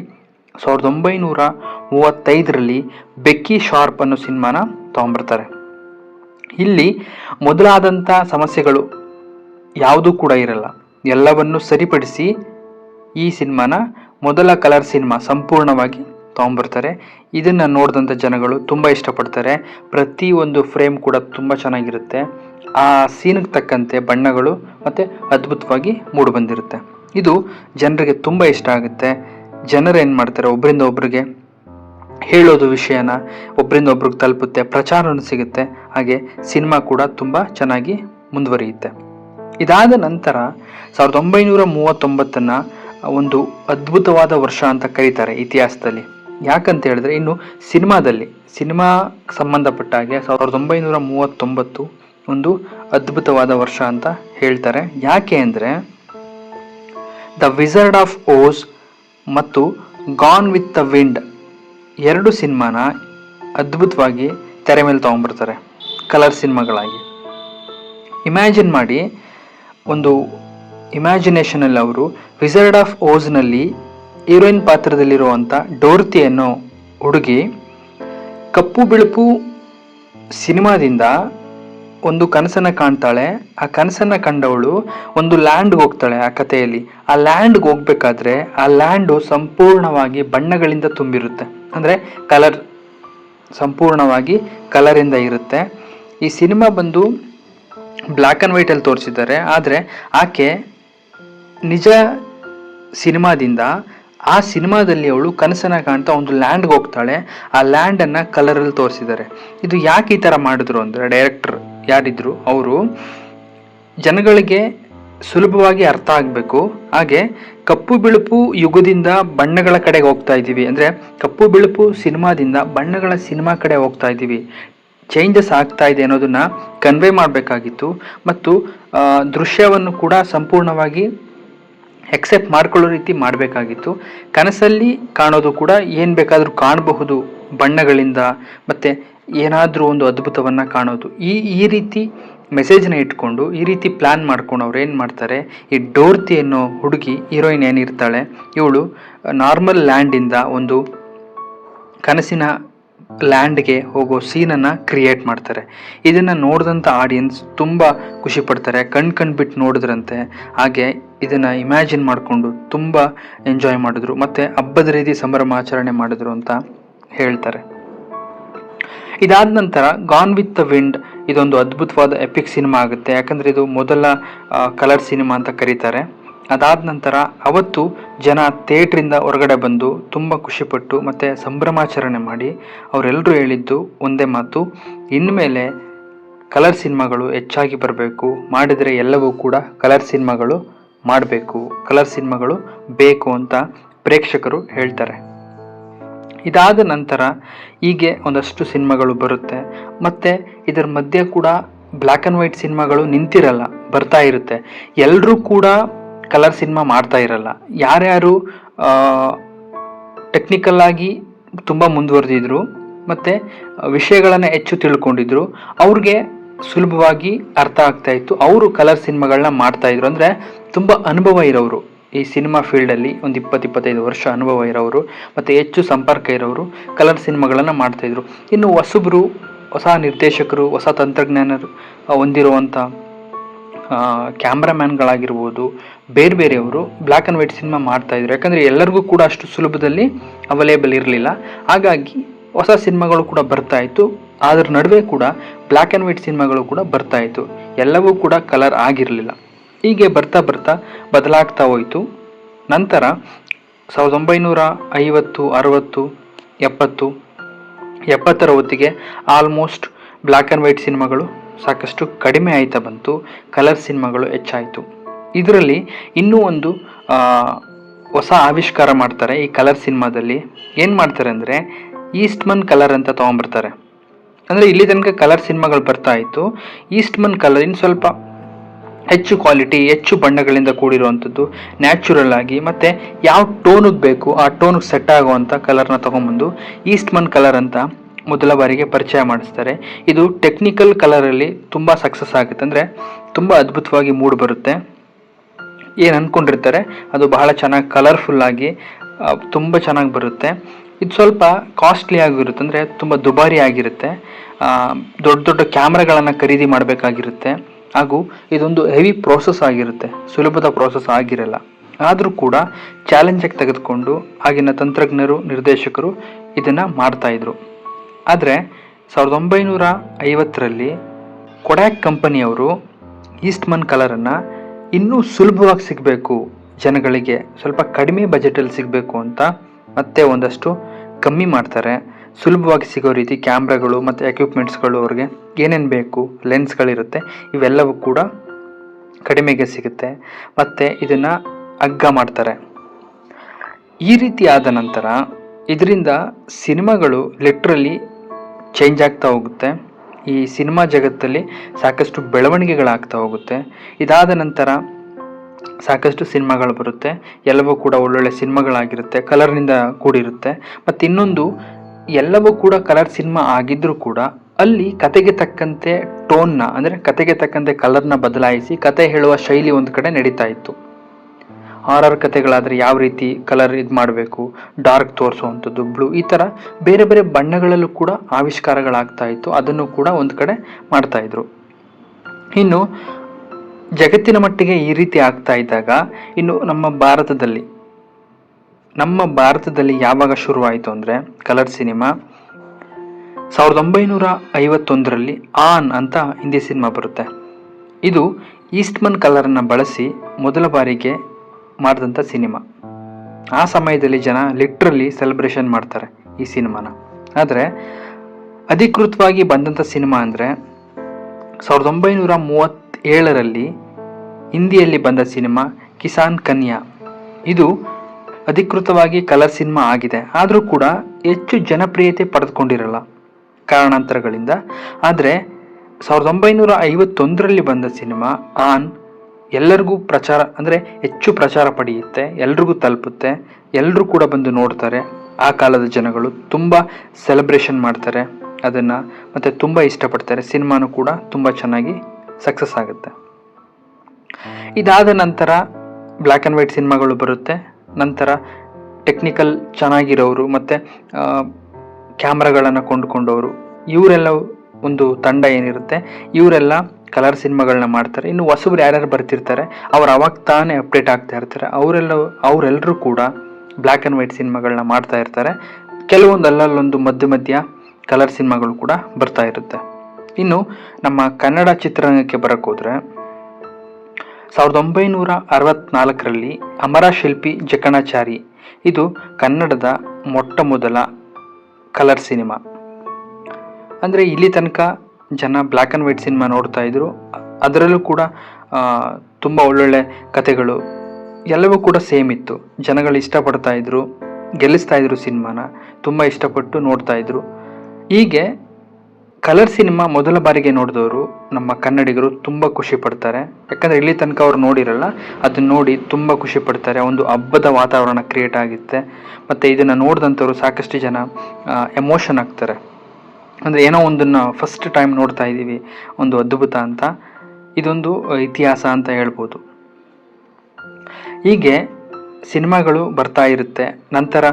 S1: ಸಾವಿರದ ಒಂಬೈನೂರ ಮೂವತ್ತೈದರಲ್ಲಿ ಬೆಕ್ಕಿ ಶಾರ್ಪ್ ಅನ್ನೋ ಸಿನಿಮಾನ ತಗೊಂಬರ್ತಾರೆ. ಇಲ್ಲಿ ಮೊದಲಾದಂಥ ಸಮಸ್ಯೆಗಳು ಯಾವುದೂ ಕೂಡ ಇರಲ್ಲ. ಎಲ್ಲವನ್ನು ಸರಿಪಡಿಸಿ ಈ ಸಿನಿಮಾನ ಮೊದಲ ಕಲರ್ ಸಿನಿಮಾ ಸಂಪೂರ್ಣವಾಗಿ ತೊಗೊಂಬರ್ತಾರೆ ಇದನ್ನು ನೋಡಿದಂಥ ಜನಗಳು ತುಂಬ ಇಷ್ಟಪಡ್ತಾರೆ. ಪ್ರತಿ ಒಂದು ಫ್ರೇಮ್ ಕೂಡ ತುಂಬ ಚೆನ್ನಾಗಿರುತ್ತೆ. ಆ ಸೀನ್ಗೆ ತಕ್ಕಂತೆ ಬಣ್ಣಗಳು ಮತ್ತು ಅದ್ಭುತವಾಗಿ ಮೂಡಿಬಂದಿರುತ್ತೆ. ಇದು ಜನರಿಗೆ ತುಂಬ ಇಷ್ಟ ಆಗುತ್ತೆ. ಜನರು ಏನು ಮಾಡ್ತಾರೆ? ಒಬ್ಬರಿಂದ ಒಬ್ಬರಿಗೆ ಹೇಳೋದು ವಿಷಯನ ಒಬ್ಬರಿಂದ ಒಬ್ರಿಗೆ ತಲುಪುತ್ತೆ. ಪ್ರಚಾರನೂ ಸಿಗುತ್ತೆ. ಹಾಗೆ ಸಿನಿಮಾ ಕೂಡ ತುಂಬ ಚೆನ್ನಾಗಿ ಮುಂದುವರಿಯುತ್ತೆ. ಇದಾದ ನಂತರ ಸಾವಿರದ ಒಂಬೈನೂರ ಮೂವತ್ತೊಂಬತ್ತನ್ನು ಒಂದು ಅದ್ಭುತವಾದ ವರ್ಷ ಅಂತ ಕರೀತಾರೆ ಇತಿಹಾಸದಲ್ಲಿ. ಯಾಕಂತ ಹೇಳಿದ್ರೆ ಇನ್ನು ಸಿನಿಮಾದಲ್ಲಿ, ಸಿನಿಮಾ ಸಂಬಂಧಪಟ್ಟ ಹಾಗೆ ಸಾವಿರದ ಒಂಬೈನೂರ ಮೂವತ್ತೊಂಬತ್ತು ಒಂದು ಅದ್ಭುತವಾದ ವರ್ಷ ಅಂತ ಹೇಳ್ತಾರೆ. ಯಾಕೆ ಅಂದರೆ ದ ವಿಸರ್ಡ್ ಆಫ್ ಓಸ್ ಮತ್ತು ಗಾನ್ ವಿತ್ ದ ವಿಂಡ್ ಎರಡು ಸಿನಿಮಾನ ಅದ್ಭುತವಾಗಿ ತೆರೆ ಮೇಲೆ ತೊಗೊಂಡ್ಬಿಡ್ತಾರೆ ಕಲರ್ ಸಿನಿಮಾಗಳಾಗಿ. ಇಮ್ಯಾಜಿನ್ ಮಾಡಿ ಒಂದು ಇಮ್ಯಾಜಿನೇಷನಲ್ಲಿ ಅವರು ವಿಸರ್ಡ್ ಆಫ್ ಓಜ್ನಲ್ಲಿ ಹೀರೋಯಿನ್ ಪಾತ್ರದಲ್ಲಿರುವಂಥ ಡೋರ್ತಿ ಅನ್ನೋ ಹುಡುಗಿ ಕಪ್ಪು ಬಿಳುಪು ಸಿನಿಮಾದಿಂದ ಒಂದು ಕನಸನ್ನ ಕಾಣ್ತಾಳೆ. ಆ ಕನಸನ್ನ ಕಂಡವಳು ಒಂದು ಲ್ಯಾಂಡ್ಗೆ ಹೋಗ್ತಾಳೆ ಆ ಕಥೆಯಲ್ಲಿ. ಆ ಲ್ಯಾಂಡ್ಗೆ ಹೋಗ್ಬೇಕಾದ್ರೆ ಆ ಲ್ಯಾಂಡು ಸಂಪೂರ್ಣವಾಗಿ ಬಣ್ಣಗಳಿಂದ ತುಂಬಿರುತ್ತೆ. ಅಂದರೆ ಕಲರ್ ಸಂಪೂರ್ಣವಾಗಿ ಕಲರಿಂದ ಇರುತ್ತೆ. ಈ ಸಿನಿಮಾ ಬಂದು ಬ್ಲ್ಯಾಕ್ ಆ್ಯಂಡ್ ವೈಟಲ್ಲಿ ತೋರಿಸಿದ್ದಾರೆ. ಆದರೆ ಆಕೆ ನಿಜ ಸಿನಿಮಾದಿಂದ ಆ ಸಿನಿಮಾದಲ್ಲಿ ಅವಳು ಕನಸನ್ನ ಕಾಣ್ತಾ ಒಂದು ಲ್ಯಾಂಡ್ಗೆ ಹೋಗ್ತಾಳೆ. ಆ ಲ್ಯಾಂಡನ್ನು ಕಲರಲ್ಲಿ ತೋರಿಸಿದ್ದಾರೆ. ಇದು ಯಾಕೆ ಈ ಥರ ಮಾಡಿದ್ರು ಅಂದರೆ ಡೈರೆಕ್ಟರ್ ಯಾರಿದ್ರು? ಅವರು ಜನಗಳಿಗೆ ಸುಲಭವಾಗಿ ಅರ್ಥ ಆಗಬೇಕು. ಹಾಗೆ ಕಪ್ಪು ಬಿಳುಪು ಯುಗದಿಂದ ಬಣ್ಣಗಳ ಕಡೆಗೆ ಹೋಗ್ತಾ ಇದ್ದೀವಿ. ಅಂದರೆ ಕಪ್ಪು ಬಿಳುಪು ಸಿನಿಮಾದಿಂದ ಬಣ್ಣಗಳ ಸಿನಿಮಾ ಕಡೆ ಹೋಗ್ತಾ ಇದ್ದೀವಿ. ಚೇಂಜಸ್ ಆಗ್ತಾ ಇದೆ ಅನ್ನೋದನ್ನ ಕನ್ವೆ ಮಾಡಬೇಕಾಗಿತ್ತು ಮತ್ತು ದೃಶ್ಯವನ್ನು ಕೂಡ ಸಂಪೂರ್ಣವಾಗಿ ಎಕ್ಸೆಪ್ಟ್ ಮಾಡ್ಕೊಳ್ಳೋ ರೀತಿ ಮಾಡಬೇಕಾಗಿತ್ತು. ಕನಸಲ್ಲಿ ಕಾಣೋದು ಕೂಡ ಏನು ಬೇಕಾದರೂ ಕಾಣಬಹುದು ಬಣ್ಣಗಳಿಂದ, ಮತ್ತು ಏನಾದರೂ ಒಂದು ಅದ್ಭುತವನ್ನು ಕಾಣೋದು. ಈ ಈ ರೀತಿ ಮೆಸೇಜ್ನ ಇಟ್ಕೊಂಡು, ಈ ರೀತಿ ಪ್ಲ್ಯಾನ್ ಮಾಡ್ಕೊಂಡು ಅವ್ರು ಏನು ಮಾಡ್ತಾರೆ, ಈ ಡೋರ್ತಿ ಅನ್ನೋ ಹುಡುಗಿ ಹೀರೋಯಿನ್ ಏನಿರ್ತಾಳೆ ಇವಳು ನಾರ್ಮಲ್ ಲ್ಯಾಂಡಿಂದ ಒಂದು ಕನಸಿನ ಲ್ಯಾಂಡ್ಗೆ ಹೋಗೋ ಸೀನನ್ನು ಕ್ರಿಯೇಟ್ ಮಾಡ್ತಾರೆ. ಇದನ್ನು ನೋಡಿದಂಥ ಆಡಿಯನ್ಸ್ ತುಂಬ ಖುಷಿ ಪಡ್ತಾರೆ. ಕಣ್ ಕಣ್ ಬಿಟ್ಟು ನೋಡಿದ್ರಂತೆ. ಹಾಗೆ ಇದನ್ನು ಇಮ್ಯಾಜಿನ್ ಮಾಡಿಕೊಂಡು ತುಂಬ ಎಂಜಾಯ್ ಮಾಡಿದ್ರು. ಮತ್ತು ಹಬ್ಬದ ರೀತಿ ಸಂಭ್ರಮಾಚರಣೆ ಮಾಡಿದ್ರು ಅಂತ ಹೇಳ್ತಾರೆ. ಇದಾದ ನಂತರ ಗಾನ್ ವಿತ್ ದ ವಿಂಡ್ ಇದೊಂದು ಅದ್ಭುತವಾದ ಎಪಿಕ್ ಸಿನಿಮಾ ಆಗುತ್ತೆ. ಯಾಕಂದರೆ ಇದು ಮೊದಲ ಕಲರ್ ಸಿನಿಮಾ ಅಂತ ಕರೀತಾರೆ. ಅದಾದ ನಂತರ ಅವತ್ತು ಜನ ಥಿಯೇಟ್ರಿಂದ ಹೊರಗಡೆ ಬಂದು ತುಂಬ ಖುಷಿಪಟ್ಟು ಮತ್ತು ಸಂಭ್ರಮಾಚರಣೆ ಮಾಡಿ ಅವರೆಲ್ಲರೂ ಹೇಳಿದ್ದು ಒಂದೇ ಮಾತು, ಇನ್ಮೇಲೆ ಕಲರ್ ಸಿನಿಮಾಗಳು ಹೆಚ್ಚಾಗಿ ಬರಬೇಕು. ಮಾಡಿದರೆ ಎಲ್ಲವೂ ಕೂಡ ಕಲರ್ ಸಿನಿಮಾಗಳು ಮಾಡಬೇಕು. ಕಲರ್ ಸಿನಿಮಾಗಳು ಬೇಕು ಅಂತ ಪ್ರೇಕ್ಷಕರು ಹೇಳ್ತಾರೆ. ಇದಾದ ನಂತರ ಹೀಗೆ ಒಂದಷ್ಟು ಸಿನಿಮಾಗಳು ಬರುತ್ತೆ. ಮತ್ತು ಇದರ ಮಧ್ಯೆ ಕೂಡ ಬ್ಲ್ಯಾಕ್ ಆ್ಯಂಡ್ ವೈಟ್ ಸಿನಿಮಾಗಳು ನಿಂತಿರಲ್ಲ, ಬರ್ತಾ ಇರುತ್ತೆ. ಎಲ್ಲರೂ ಕೂಡ ಕಲರ್ ಸಿನಿಮಾ ಮಾಡ್ತಾ ಇರಲ್ಲ. ಯಾರ್ಯಾರು ಟೆಕ್ನಿಕಲ್ ಆಗಿ ತುಂಬ ಮುಂದುವರೆದಿದ್ರು, ಮತ್ತು ವಿಷಯಗಳನ್ನು ಹೆಚ್ಚು ತಿಳ್ಕೊಂಡಿದ್ರು, ಅವ್ರಿಗೆ ಸುಲಭವಾಗಿ ಅರ್ಥ ಆಗ್ತಾ ಇತ್ತು. ಅವರು ಕಲರ್ ಸಿನಿಮಾಗಳನ್ನ ಮಾಡ್ತಾ ಇದ್ರು. ಅಂದರೆ ತುಂಬ ಅನುಭವ ಇರೋರು ಈ ಸಿನಿಮಾ ಫೀಲ್ಡಲ್ಲಿ ಒಂದು ಇಪ್ಪತ್ತು, ಇಪ್ಪತ್ತೈದು ವರ್ಷ ಅನುಭವ ಇರೋರು ಮತ್ತು ಹೆಚ್ಚು ಸಂಪರ್ಕ ಇರೋರು ಕಲರ್ ಸಿನಿಮಾಗಳನ್ನು ಮಾಡ್ತಾಯಿದ್ರು ಇನ್ನು ಹೊಸಬ್ರು, ಹೊಸ ನಿರ್ದೇಶಕರು, ಹೊಸ ತಂತ್ರಜ್ಞಾನರು ಹೊಂದಿರುವಂಥ ಕ್ಯಾಮ್ರಾಮ್ಯಾನ್ಗಳಾಗಿರ್ಬೋದು, ಬೇರೆ ಬೇರೆಯವರು ಬ್ಲ್ಯಾಕ್ ಆ್ಯಂಡ್ ವೈಟ್ ಸಿನಿಮಾ ಮಾಡ್ತಾಯಿದ್ರು. ಯಾಕಂದರೆ ಎಲ್ಲರಿಗೂ ಕೂಡ ಅಷ್ಟು ಸುಲಭದಲ್ಲಿ ಅವೈಲೇಬಲ್ ಇರಲಿಲ್ಲ. ಹಾಗಾಗಿ ಹೊಸ ಸಿನಿಮಾಗಳು ಕೂಡ ಬರ್ತಾ ಇತ್ತು ಅದ್ರ ನಡುವೆ ಕೂಡ ಬ್ಲ್ಯಾಕ್ ಆ್ಯಂಡ್ ವೈಟ್ ಸಿನಿಮಾಗಳು ಕೂಡ ಬರ್ತಾ ಇತ್ತು ಎಲ್ಲವೂ ಕೂಡ ಕಲರ್ ಆಗಿರಲಿಲ್ಲ. ಹೀಗೆ ಬರ್ತಾ ಬರ್ತಾ ಬದಲಾಗ್ತಾ ಹೋಯಿತು. ನಂತರ ಸಾವಿರದ ಒಂಬೈನೂರ ಐವತ್ತು, ಅರವತ್ತು, ಎಪ್ಪತ್ತು, ಎಪ್ಪತ್ತರ ಹೊತ್ತಿಗೆ ಆಲ್ಮೋಸ್ಟ್ ಬ್ಲ್ಯಾಕ್ ಆ್ಯಂಡ್ ವೈಟ್ ಸಿನಿಮಾಗಳು ಸಾಕಷ್ಟು ಕಡಿಮೆ ಆಯ್ತಾ ಬಂತು, ಕಲರ್ ಸಿನಿಮಾಗಳು ಹೆಚ್ಚಾಯಿತು. ಇದರಲ್ಲಿ ಇನ್ನೂ ಒಂದು ಹೊಸ ಆವಿಷ್ಕಾರ ಮಾಡ್ತಾರೆ ಈ ಕಲರ್ ಸಿನಿಮಾದಲ್ಲಿ. ಏನು ಮಾಡ್ತಾರೆ ಅಂದರೆ, ಈಸ್ಟ್ಮನ್ ಕಲರ್ ಅಂತ ತೊಗೊಂಬರ್ತಾರೆ ಅಂದರೆ ಇಲ್ಲಿ ತನಕ ಕಲರ್ ಸಿನಿಮಾಗಳು ಬರ್ತಾ ಇತ್ತು. ಈಸ್ಟ್ಮನ್ ಕಲರ್ ಇನ್ನು ಸ್ವಲ್ಪ ಹೆಚ್ಚು ಕ್ವಾಲಿಟಿ, ಹೆಚ್ಚು ಬಣ್ಣಗಳಿಂದ ಕೂಡಿರುವಂಥದ್ದು, ನ್ಯಾಚುರಲ್ ಆಗಿ, ಮತ್ತು ಯಾವ ಟೋನಿಗೆ ಬೇಕು ಆ ಟೋನಿಗೆ ಸೆಟ್ ಆಗುವಂಥ ಕಲರ್ನ ತೊಗೊಂಬಂದು ಈಸ್ಟ್ಮನ್ ಕಲರ್ ಅಂತ ಮೊದಲ ಬಾರಿಗೆ ಪರಿಚಯ ಮಾಡಿಸ್ತಾರೆ. ಇದು ಟೆಕ್ನಿಕಲ್ ಕಲರಲ್ಲಿ ತುಂಬ ಸಕ್ಸಸ್ ಆಗುತ್ತೆ. ಅಂದರೆ ತುಂಬ ಅದ್ಭುತವಾಗಿ ಮೂಡ್ ಬರುತ್ತೆ. ಏನು ಅಂದ್ಕೊಂಡಿರ್ತಾರೆ ಅದು ಬಹಳ ಚೆನ್ನಾಗಿ ಕಲರ್ಫುಲ್ಲಾಗಿ ತುಂಬ ಚೆನ್ನಾಗಿ ಬರುತ್ತೆ. ಇದು ಸ್ವಲ್ಪ ಕಾಸ್ಟ್ಲಿ ಆಗಿರುತ್ತೆ. ಅಂದರೆ ತುಂಬ ದುಬಾರಿ ಆಗಿರುತ್ತೆ. ದೊಡ್ಡ ದೊಡ್ಡ ಕ್ಯಾಮ್ರಾಗಳನ್ನು ಖರೀದಿ ಮಾಡಬೇಕಾಗಿರುತ್ತೆ. ಹಾಗೂ ಇದೊಂದು ಹೆವಿ ಪ್ರೋಸೆಸ್ ಆಗಿರುತ್ತೆ. ಸುಲಭದ ಪ್ರೋಸೆಸ್ ಆಗಿರಲ್ಲ. ಆದರೂ ಕೂಡ ಚಾಲೆಂಜಾಗಿ ತೆಗೆದುಕೊಂಡು, ಆಗಿನ ತಂತ್ರಜ್ಞರು, ನಿರ್ದೇಶಕರು ಇದನ್ನು ಮಾಡ್ತಾಯಿದ್ರು ಆದರೆ ಸಾವಿರದ ಒಂಬೈನೂರ ಐವತ್ತರಲ್ಲಿ ಕೊಡ್ಯಾಕ್ ಕಂಪನಿಯವರು ಈಸ್ಟ್ಮನ್ ಕಲರನ್ನು ಇನ್ನೂ ಸುಲಭವಾಗಿ ಸಿಗಬೇಕು, ಜನಗಳಿಗೆ ಸ್ವಲ್ಪ ಕಡಿಮೆ ಬಜೆಟಲ್ಲಿ ಸಿಗಬೇಕು ಅಂತ ಮತ್ತೆ ಒಂದಷ್ಟು ಕಮ್ಮಿ ಮಾಡ್ತಾರೆ. ಸುಲಭವಾಗಿ ಸಿಗೋ ರೀತಿ ಕ್ಯಾಮ್ರಾಗಳು ಮತ್ತು ಎಕ್ವಿಪ್ಮೆಂಟ್ಸ್ಗಳು ಅವ್ರಿಗೆ ಏನೇನು ಬೇಕು, ಲೆನ್ಸ್ಗಳಿರುತ್ತೆ, ಇವೆಲ್ಲವೂ ಕೂಡ ಕಡಿಮೆಗೆ ಸಿಗುತ್ತೆ. ಮತ್ತು ಇದನ್ನು ಅಗ್ಗ ಮಾಡ್ತಾರೆ. ಈ ರೀತಿ ಆದ ನಂತರ ಇದರಿಂದ ಸಿನಿಮಾಗಳು ಲಿಟ್ರಲಿ ಚೇಂಜ್ ಆಗ್ತಾ ಹೋಗುತ್ತೆ. ಈ ಸಿನಿಮಾ ಜಗತ್ತಲ್ಲಿ ಸಾಕಷ್ಟು ಬೆಳವಣಿಗೆಗಳಾಗ್ತಾ ಹೋಗುತ್ತೆ. ಇದಾದ ನಂತರ ಸಾಕಷ್ಟು ಸಿನಿಮಾಗಳು ಬರುತ್ತೆ. ಎಲ್ಲವೂ ಕೂಡ ಒಳ್ಳೊಳ್ಳೆ ಸಿನಿಮಾಗಳಾಗಿರುತ್ತೆ. ಕಲರ್ನಿಂದ ಕೂಡಿರುತ್ತೆ. ಮತ್ತು ಇನ್ನೊಂದು, ಎಲ್ಲವೂ ಕೂಡ ಕಲರ್ ಸಿನಿಮಾ ಆಗಿದ್ದರೂ ಕೂಡ ಅಲ್ಲಿ ಕತೆಗೆ ತಕ್ಕಂತೆ ಟೋನ್ನ ಅಂದರೆ ಕತೆಗೆ ತಕ್ಕಂತೆ ಕಲರ್ನ ಬದಲಾಯಿಸಿ ಕತೆ ಹೇಳುವ ಶೈಲಿ ಒಂದು ಕಡೆ ನಡೀತಾ ಇತ್ತು. ಹಾರರ್ ಕಥೆಗಳಾದರೆ ಯಾವ ರೀತಿ ಕಲರ್ ಇದು ಮಾಡಬೇಕು ಡಾರ್ಕ್ ತೋರಿಸುವಂಥದ್ದು ಬ್ಲೂ ಈ ಥರ ಬೇರೆ ಬೇರೆ ಬಣ್ಣಗಳಲ್ಲೂ ಕೂಡ ಆವಿಷ್ಕಾರಗಳಾಗ್ತಾ ಇತ್ತು. ಅದನ್ನು ಕೂಡ ಒಂದು ಕಡೆ ಮಾಡ್ತಾ ಇದ್ರು. ಇನ್ನು ಜಗತ್ತಿನ ಮಟ್ಟಿಗೆ ಈ ರೀತಿ ಆಗ್ತಾ ಇದ್ದಾಗ ಇನ್ನು ನಮ್ಮ ಭಾರತದಲ್ಲಿ ನಮ್ಮ ಭಾರತದಲ್ಲಿ ಯಾವಾಗ ಶುರುವಾಯಿತು ಅಂದರೆ ಕಲರ್ ಸಿನಿಮಾ ಸಾವಿರದ ಒಂಬೈನೂರ ಐವತ್ತೊಂದರಲ್ಲಿ ಆನ್ ಅಂತ ಹಿಂದಿ ಸಿನಿಮಾ ಬರುತ್ತೆ. ಇದು ಈಸ್ಟ್ಮನ್ ಕಲರನ್ನು ಬಳಸಿ ಮೊದಲ ಬಾರಿಗೆ ಮಾಡಿದಂಥ ಸಿನಿಮಾ. ಆ ಸಮಯದಲ್ಲಿ ಜನ ಲಿಟ್ರಲಿ ಸೆಲೆಬ್ರೇಷನ್ ಮಾಡ್ತಾರೆ ಈ ಸಿನಿಮಾನ. ಆದರೆ ಅಧಿಕೃತವಾಗಿ ಬಂದಂಥ ಸಿನಿಮಾ ಅಂದರೆ ಸಾವಿರದ ಒಂಬೈನೂರ ಮೂವತ್ತೇಳರಲ್ಲಿ ಹಿಂದಿಯಲ್ಲಿ ಬಂದ ಸಿನಿಮಾ ಕಿಸಾನ್ ಕನ್ಯಾ. ಇದು ಅಧಿಕೃತವಾಗಿ ಕಲರ್ ಸಿನಿಮಾ ಆಗಿದೆ. ಆದರೂ ಕೂಡ ಹೆಚ್ಚು ಜನಪ್ರಿಯತೆ ಪಡೆದುಕೊಂಡಿರಲ್ಲ ಕಾರಣಾಂತರಗಳಿಂದ. ಆದರೆ ಸಾವಿರದ ಒಂಬೈನೂರ ಐವತ್ತೊಂದರಲ್ಲಿ ಬಂದ ಸಿನಿಮಾ ಆನ್ ಎಲ್ಲರಿಗೂ ಪ್ರಚಾರ, ಅಂದರೆ ಹೆಚ್ಚು ಪ್ರಚಾರ ಪಡೆಯುತ್ತೆ, ಎಲ್ರಿಗೂ ತಲುಪುತ್ತೆ ಎಲ್ಲರೂ ಕೂಡ ಬಂದು ನೋಡ್ತಾರೆ. ಆ ಕಾಲದ ಜನಗಳು ತುಂಬ ಸೆಲೆಬ್ರೇಷನ್ ಮಾಡ್ತಾರೆ, ಅದನ್ನು ಮತ್ತು ತುಂಬ ಇಷ್ಟಪಡ್ತಾರೆ. ಸಿನಿಮಾನೂ ಕೂಡ ತುಂಬ ಚೆನ್ನಾಗಿ ಸಕ್ಸಸ್ ಆಗುತ್ತೆ. ಇದಾದ ನಂತರ ಬ್ಲ್ಯಾಕ್ ಆ್ಯಂಡ್ ವೈಟ್ ಸಿನಿಮಾಗಳು ಬರುತ್ತೆ. ನಂತರ ಟೆಕ್ನಿಕಲ್ ಚೆನ್ನಾಗಿರೋರು ಮತ್ತು ಕ್ಯಾಮ್ರಾಗಳನ್ನು ಕೊಂಡುಕೊಂಡವರು, ಇವರೆಲ್ಲ ಒಂದು ತಂಡ ಏನಿರುತ್ತೆ, ಇವರೆಲ್ಲ ಕಲರ್ ಸಿನಿಮಾಗಳನ್ನ ಮಾಡ್ತಾರೆ. ಇನ್ನು ಹೊಸಬ್ರು ಯಾರ್ಯಾರು ಬರ್ತಿರ್ತಾರೆ, ಅವ್ರು ಅವಾಗ ತಾನೇ ಅಪ್ಡೇಟ್ ಆಗ್ತಾ ಇರ್ತಾರೆ. ಅವರೆಲ್ಲ ಅವರೆಲ್ಲರೂ ಕೂಡ ಬ್ಲ್ಯಾಕ್ ಆ್ಯಂಡ್ ವೈಟ್ ಸಿನಿಮಾಗಳನ್ನ ಮಾಡ್ತಾ ಇರ್ತಾರೆ. ಕೆಲವೊಂದು ಅಲ್ಲಲ್ಲೊಂದು ಮಧ್ಯ ಮಧ್ಯ ಕಲರ್ ಸಿನಿಮಾಗಳು ಕೂಡ ಬರ್ತಾ ಇರುತ್ತೆ. ಇನ್ನು ನಮ್ಮ ಕನ್ನಡ ಚಿತ್ರರಂಗಕ್ಕೆ ಬರೋಕ್ಕೋದ್ರೆ ಸಾವಿರದ ಒಂಬೈನೂರ ಅರವತ್ನಾಲ್ಕರಲ್ಲಿ ಅಮರ ಶಿಲ್ಪಿ ಜಕಣಾಚಾರಿ. ಇದು ಕನ್ನಡದ ಮೊಟ್ಟ ಮೊದಲ ಕಲರ್ ಸಿನಿಮಾ. ಅಂದರೆ ಇಲ್ಲಿ ತನಕ ಜನ ಬ್ಲ್ಯಾಕ್ ಆ್ಯಂಡ್ ವೈಟ್ ಸಿನಿಮಾ ನೋಡ್ತಾ ಇದ್ರು. ಅದರಲ್ಲೂ ಕೂಡ ತುಂಬ ಒಳ್ಳೊಳ್ಳೆ ಕತೆಗಳು ಎಲ್ಲವೂ ಕೂಡ ಸೇಮ್ ಇತ್ತು. ಜನಗಳು ಇಷ್ಟಪಡ್ತಾ ಇದ್ರು, ಗೆಲ್ಲಿಸ್ತಾ ಇದ್ರು ಸಿನಿಮಾನ, ತುಂಬ ಇಷ್ಟಪಟ್ಟು ನೋಡ್ತಾ ಇದ್ರು. ಹೀಗೆ ಕಲರ್ ಸಿನಿಮಾ ಮೊದಲ ಬಾರಿಗೆ ನೋಡಿದವರು ನಮ್ಮ ಕನ್ನಡಿಗರು ತುಂಬ ಖುಷಿ ಪಡ್ತಾರೆ. ಯಾಕಂದರೆ ಇಲ್ಲಿ ತನಕ ಅವ್ರು ನೋಡಿರಲ್ಲ, ಅದನ್ನ ನೋಡಿ ತುಂಬ ಖುಷಿ ಪಡ್ತಾರೆ. ಒಂದು ಹಬ್ಬದ ವಾತಾವರಣ ಕ್ರಿಯೇಟ್ ಆಗುತ್ತೆ. ಮತ್ತು ಇದನ್ನು ನೋಡಿದಂಥವ್ರು ಸಾಕಷ್ಟು ಜನ ಎಮೋಷನ್ ಆಗ್ತಾರೆ. ಅಂದರೆ ಏನೋ ಒಂದನ್ನು ಫಸ್ಟ್ ಟೈಮ್ ನೋಡ್ತಾ ಇದ್ದೀವಿ ಒಂದು ಅದ್ಭುತ ಅಂತ. ಇದೊಂದು ಇತಿಹಾಸ ಅಂತ ಹೇಳ್ಬೋದು. ಹೀಗೆ ಸಿನಿಮಾಗಳು ಬರ್ತಾ ಇರುತ್ತೆ, ನಂತರ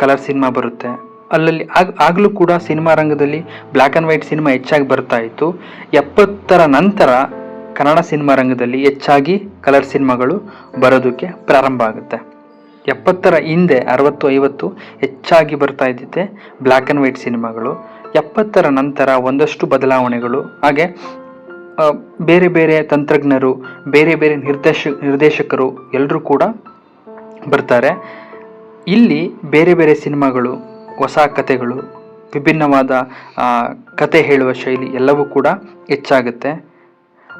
S1: ಕಲರ್ ಸಿನಿಮಾ ಬರುತ್ತೆ. ಅಲ್ಲಲ್ಲಿ ಆಗ, ಆಗಲೂ ಕೂಡ ಸಿನಿಮಾ ರಂಗದಲ್ಲಿ ಬ್ಲ್ಯಾಕ್ ಆ್ಯಂಡ್ ವೈಟ್ ಸಿನಿಮಾ ಹೆಚ್ಚಾಗಿ ಬರ್ತಾ ಇತ್ತು. ಎಪ್ಪತ್ತರ ನಂತರ ಕನ್ನಡ ಸಿನಿಮಾ ರಂಗದಲ್ಲಿ ಹೆಚ್ಚಾಗಿ ಕಲರ್ ಸಿನಿಮಾಗಳು ಬರೋದಕ್ಕೆ ಪ್ರಾರಂಭ ಆಗುತ್ತೆ. ಎಪ್ಪತ್ತರ ಹಿಂದೆ, ಅರವತ್ತು ಐವತ್ತು ಹೆಚ್ಚಾಗಿ ಬರ್ತಾ ಇದ್ದಿದ್ದೆ ಬ್ಲ್ಯಾಕ್ ಆ್ಯಂಡ್ ವೈಟ್ ಸಿನಿಮಾಗಳು ಎಪ್ಪತ್ತರ ನಂತರ ಒಂದಷ್ಟು ಬದಲಾವಣೆಗಳು. ಹಾಗೆ ಬೇರೆ ಬೇರೆ ತಂತ್ರಜ್ಞರು, ಬೇರೆ ಬೇರೆ ನಿರ್ದೇಶ, ನಿರ್ದೇಶಕರು ಎಲ್ಲರೂ ಕೂಡ ಬರ್ತಾರೆ. ಇಲ್ಲಿ ಬೇರೆ ಬೇರೆ ಸಿನಿಮಾಗಳು, ಹೊಸ ಕಥೆಗಳು ವಿಭಿನ್ನವಾದ ಕತೆ ಹೇಳುವ ಶೈಲಿ ಎಲ್ಲವೂ ಕೂಡ ಹೆಚ್ಚಾಗುತ್ತೆ.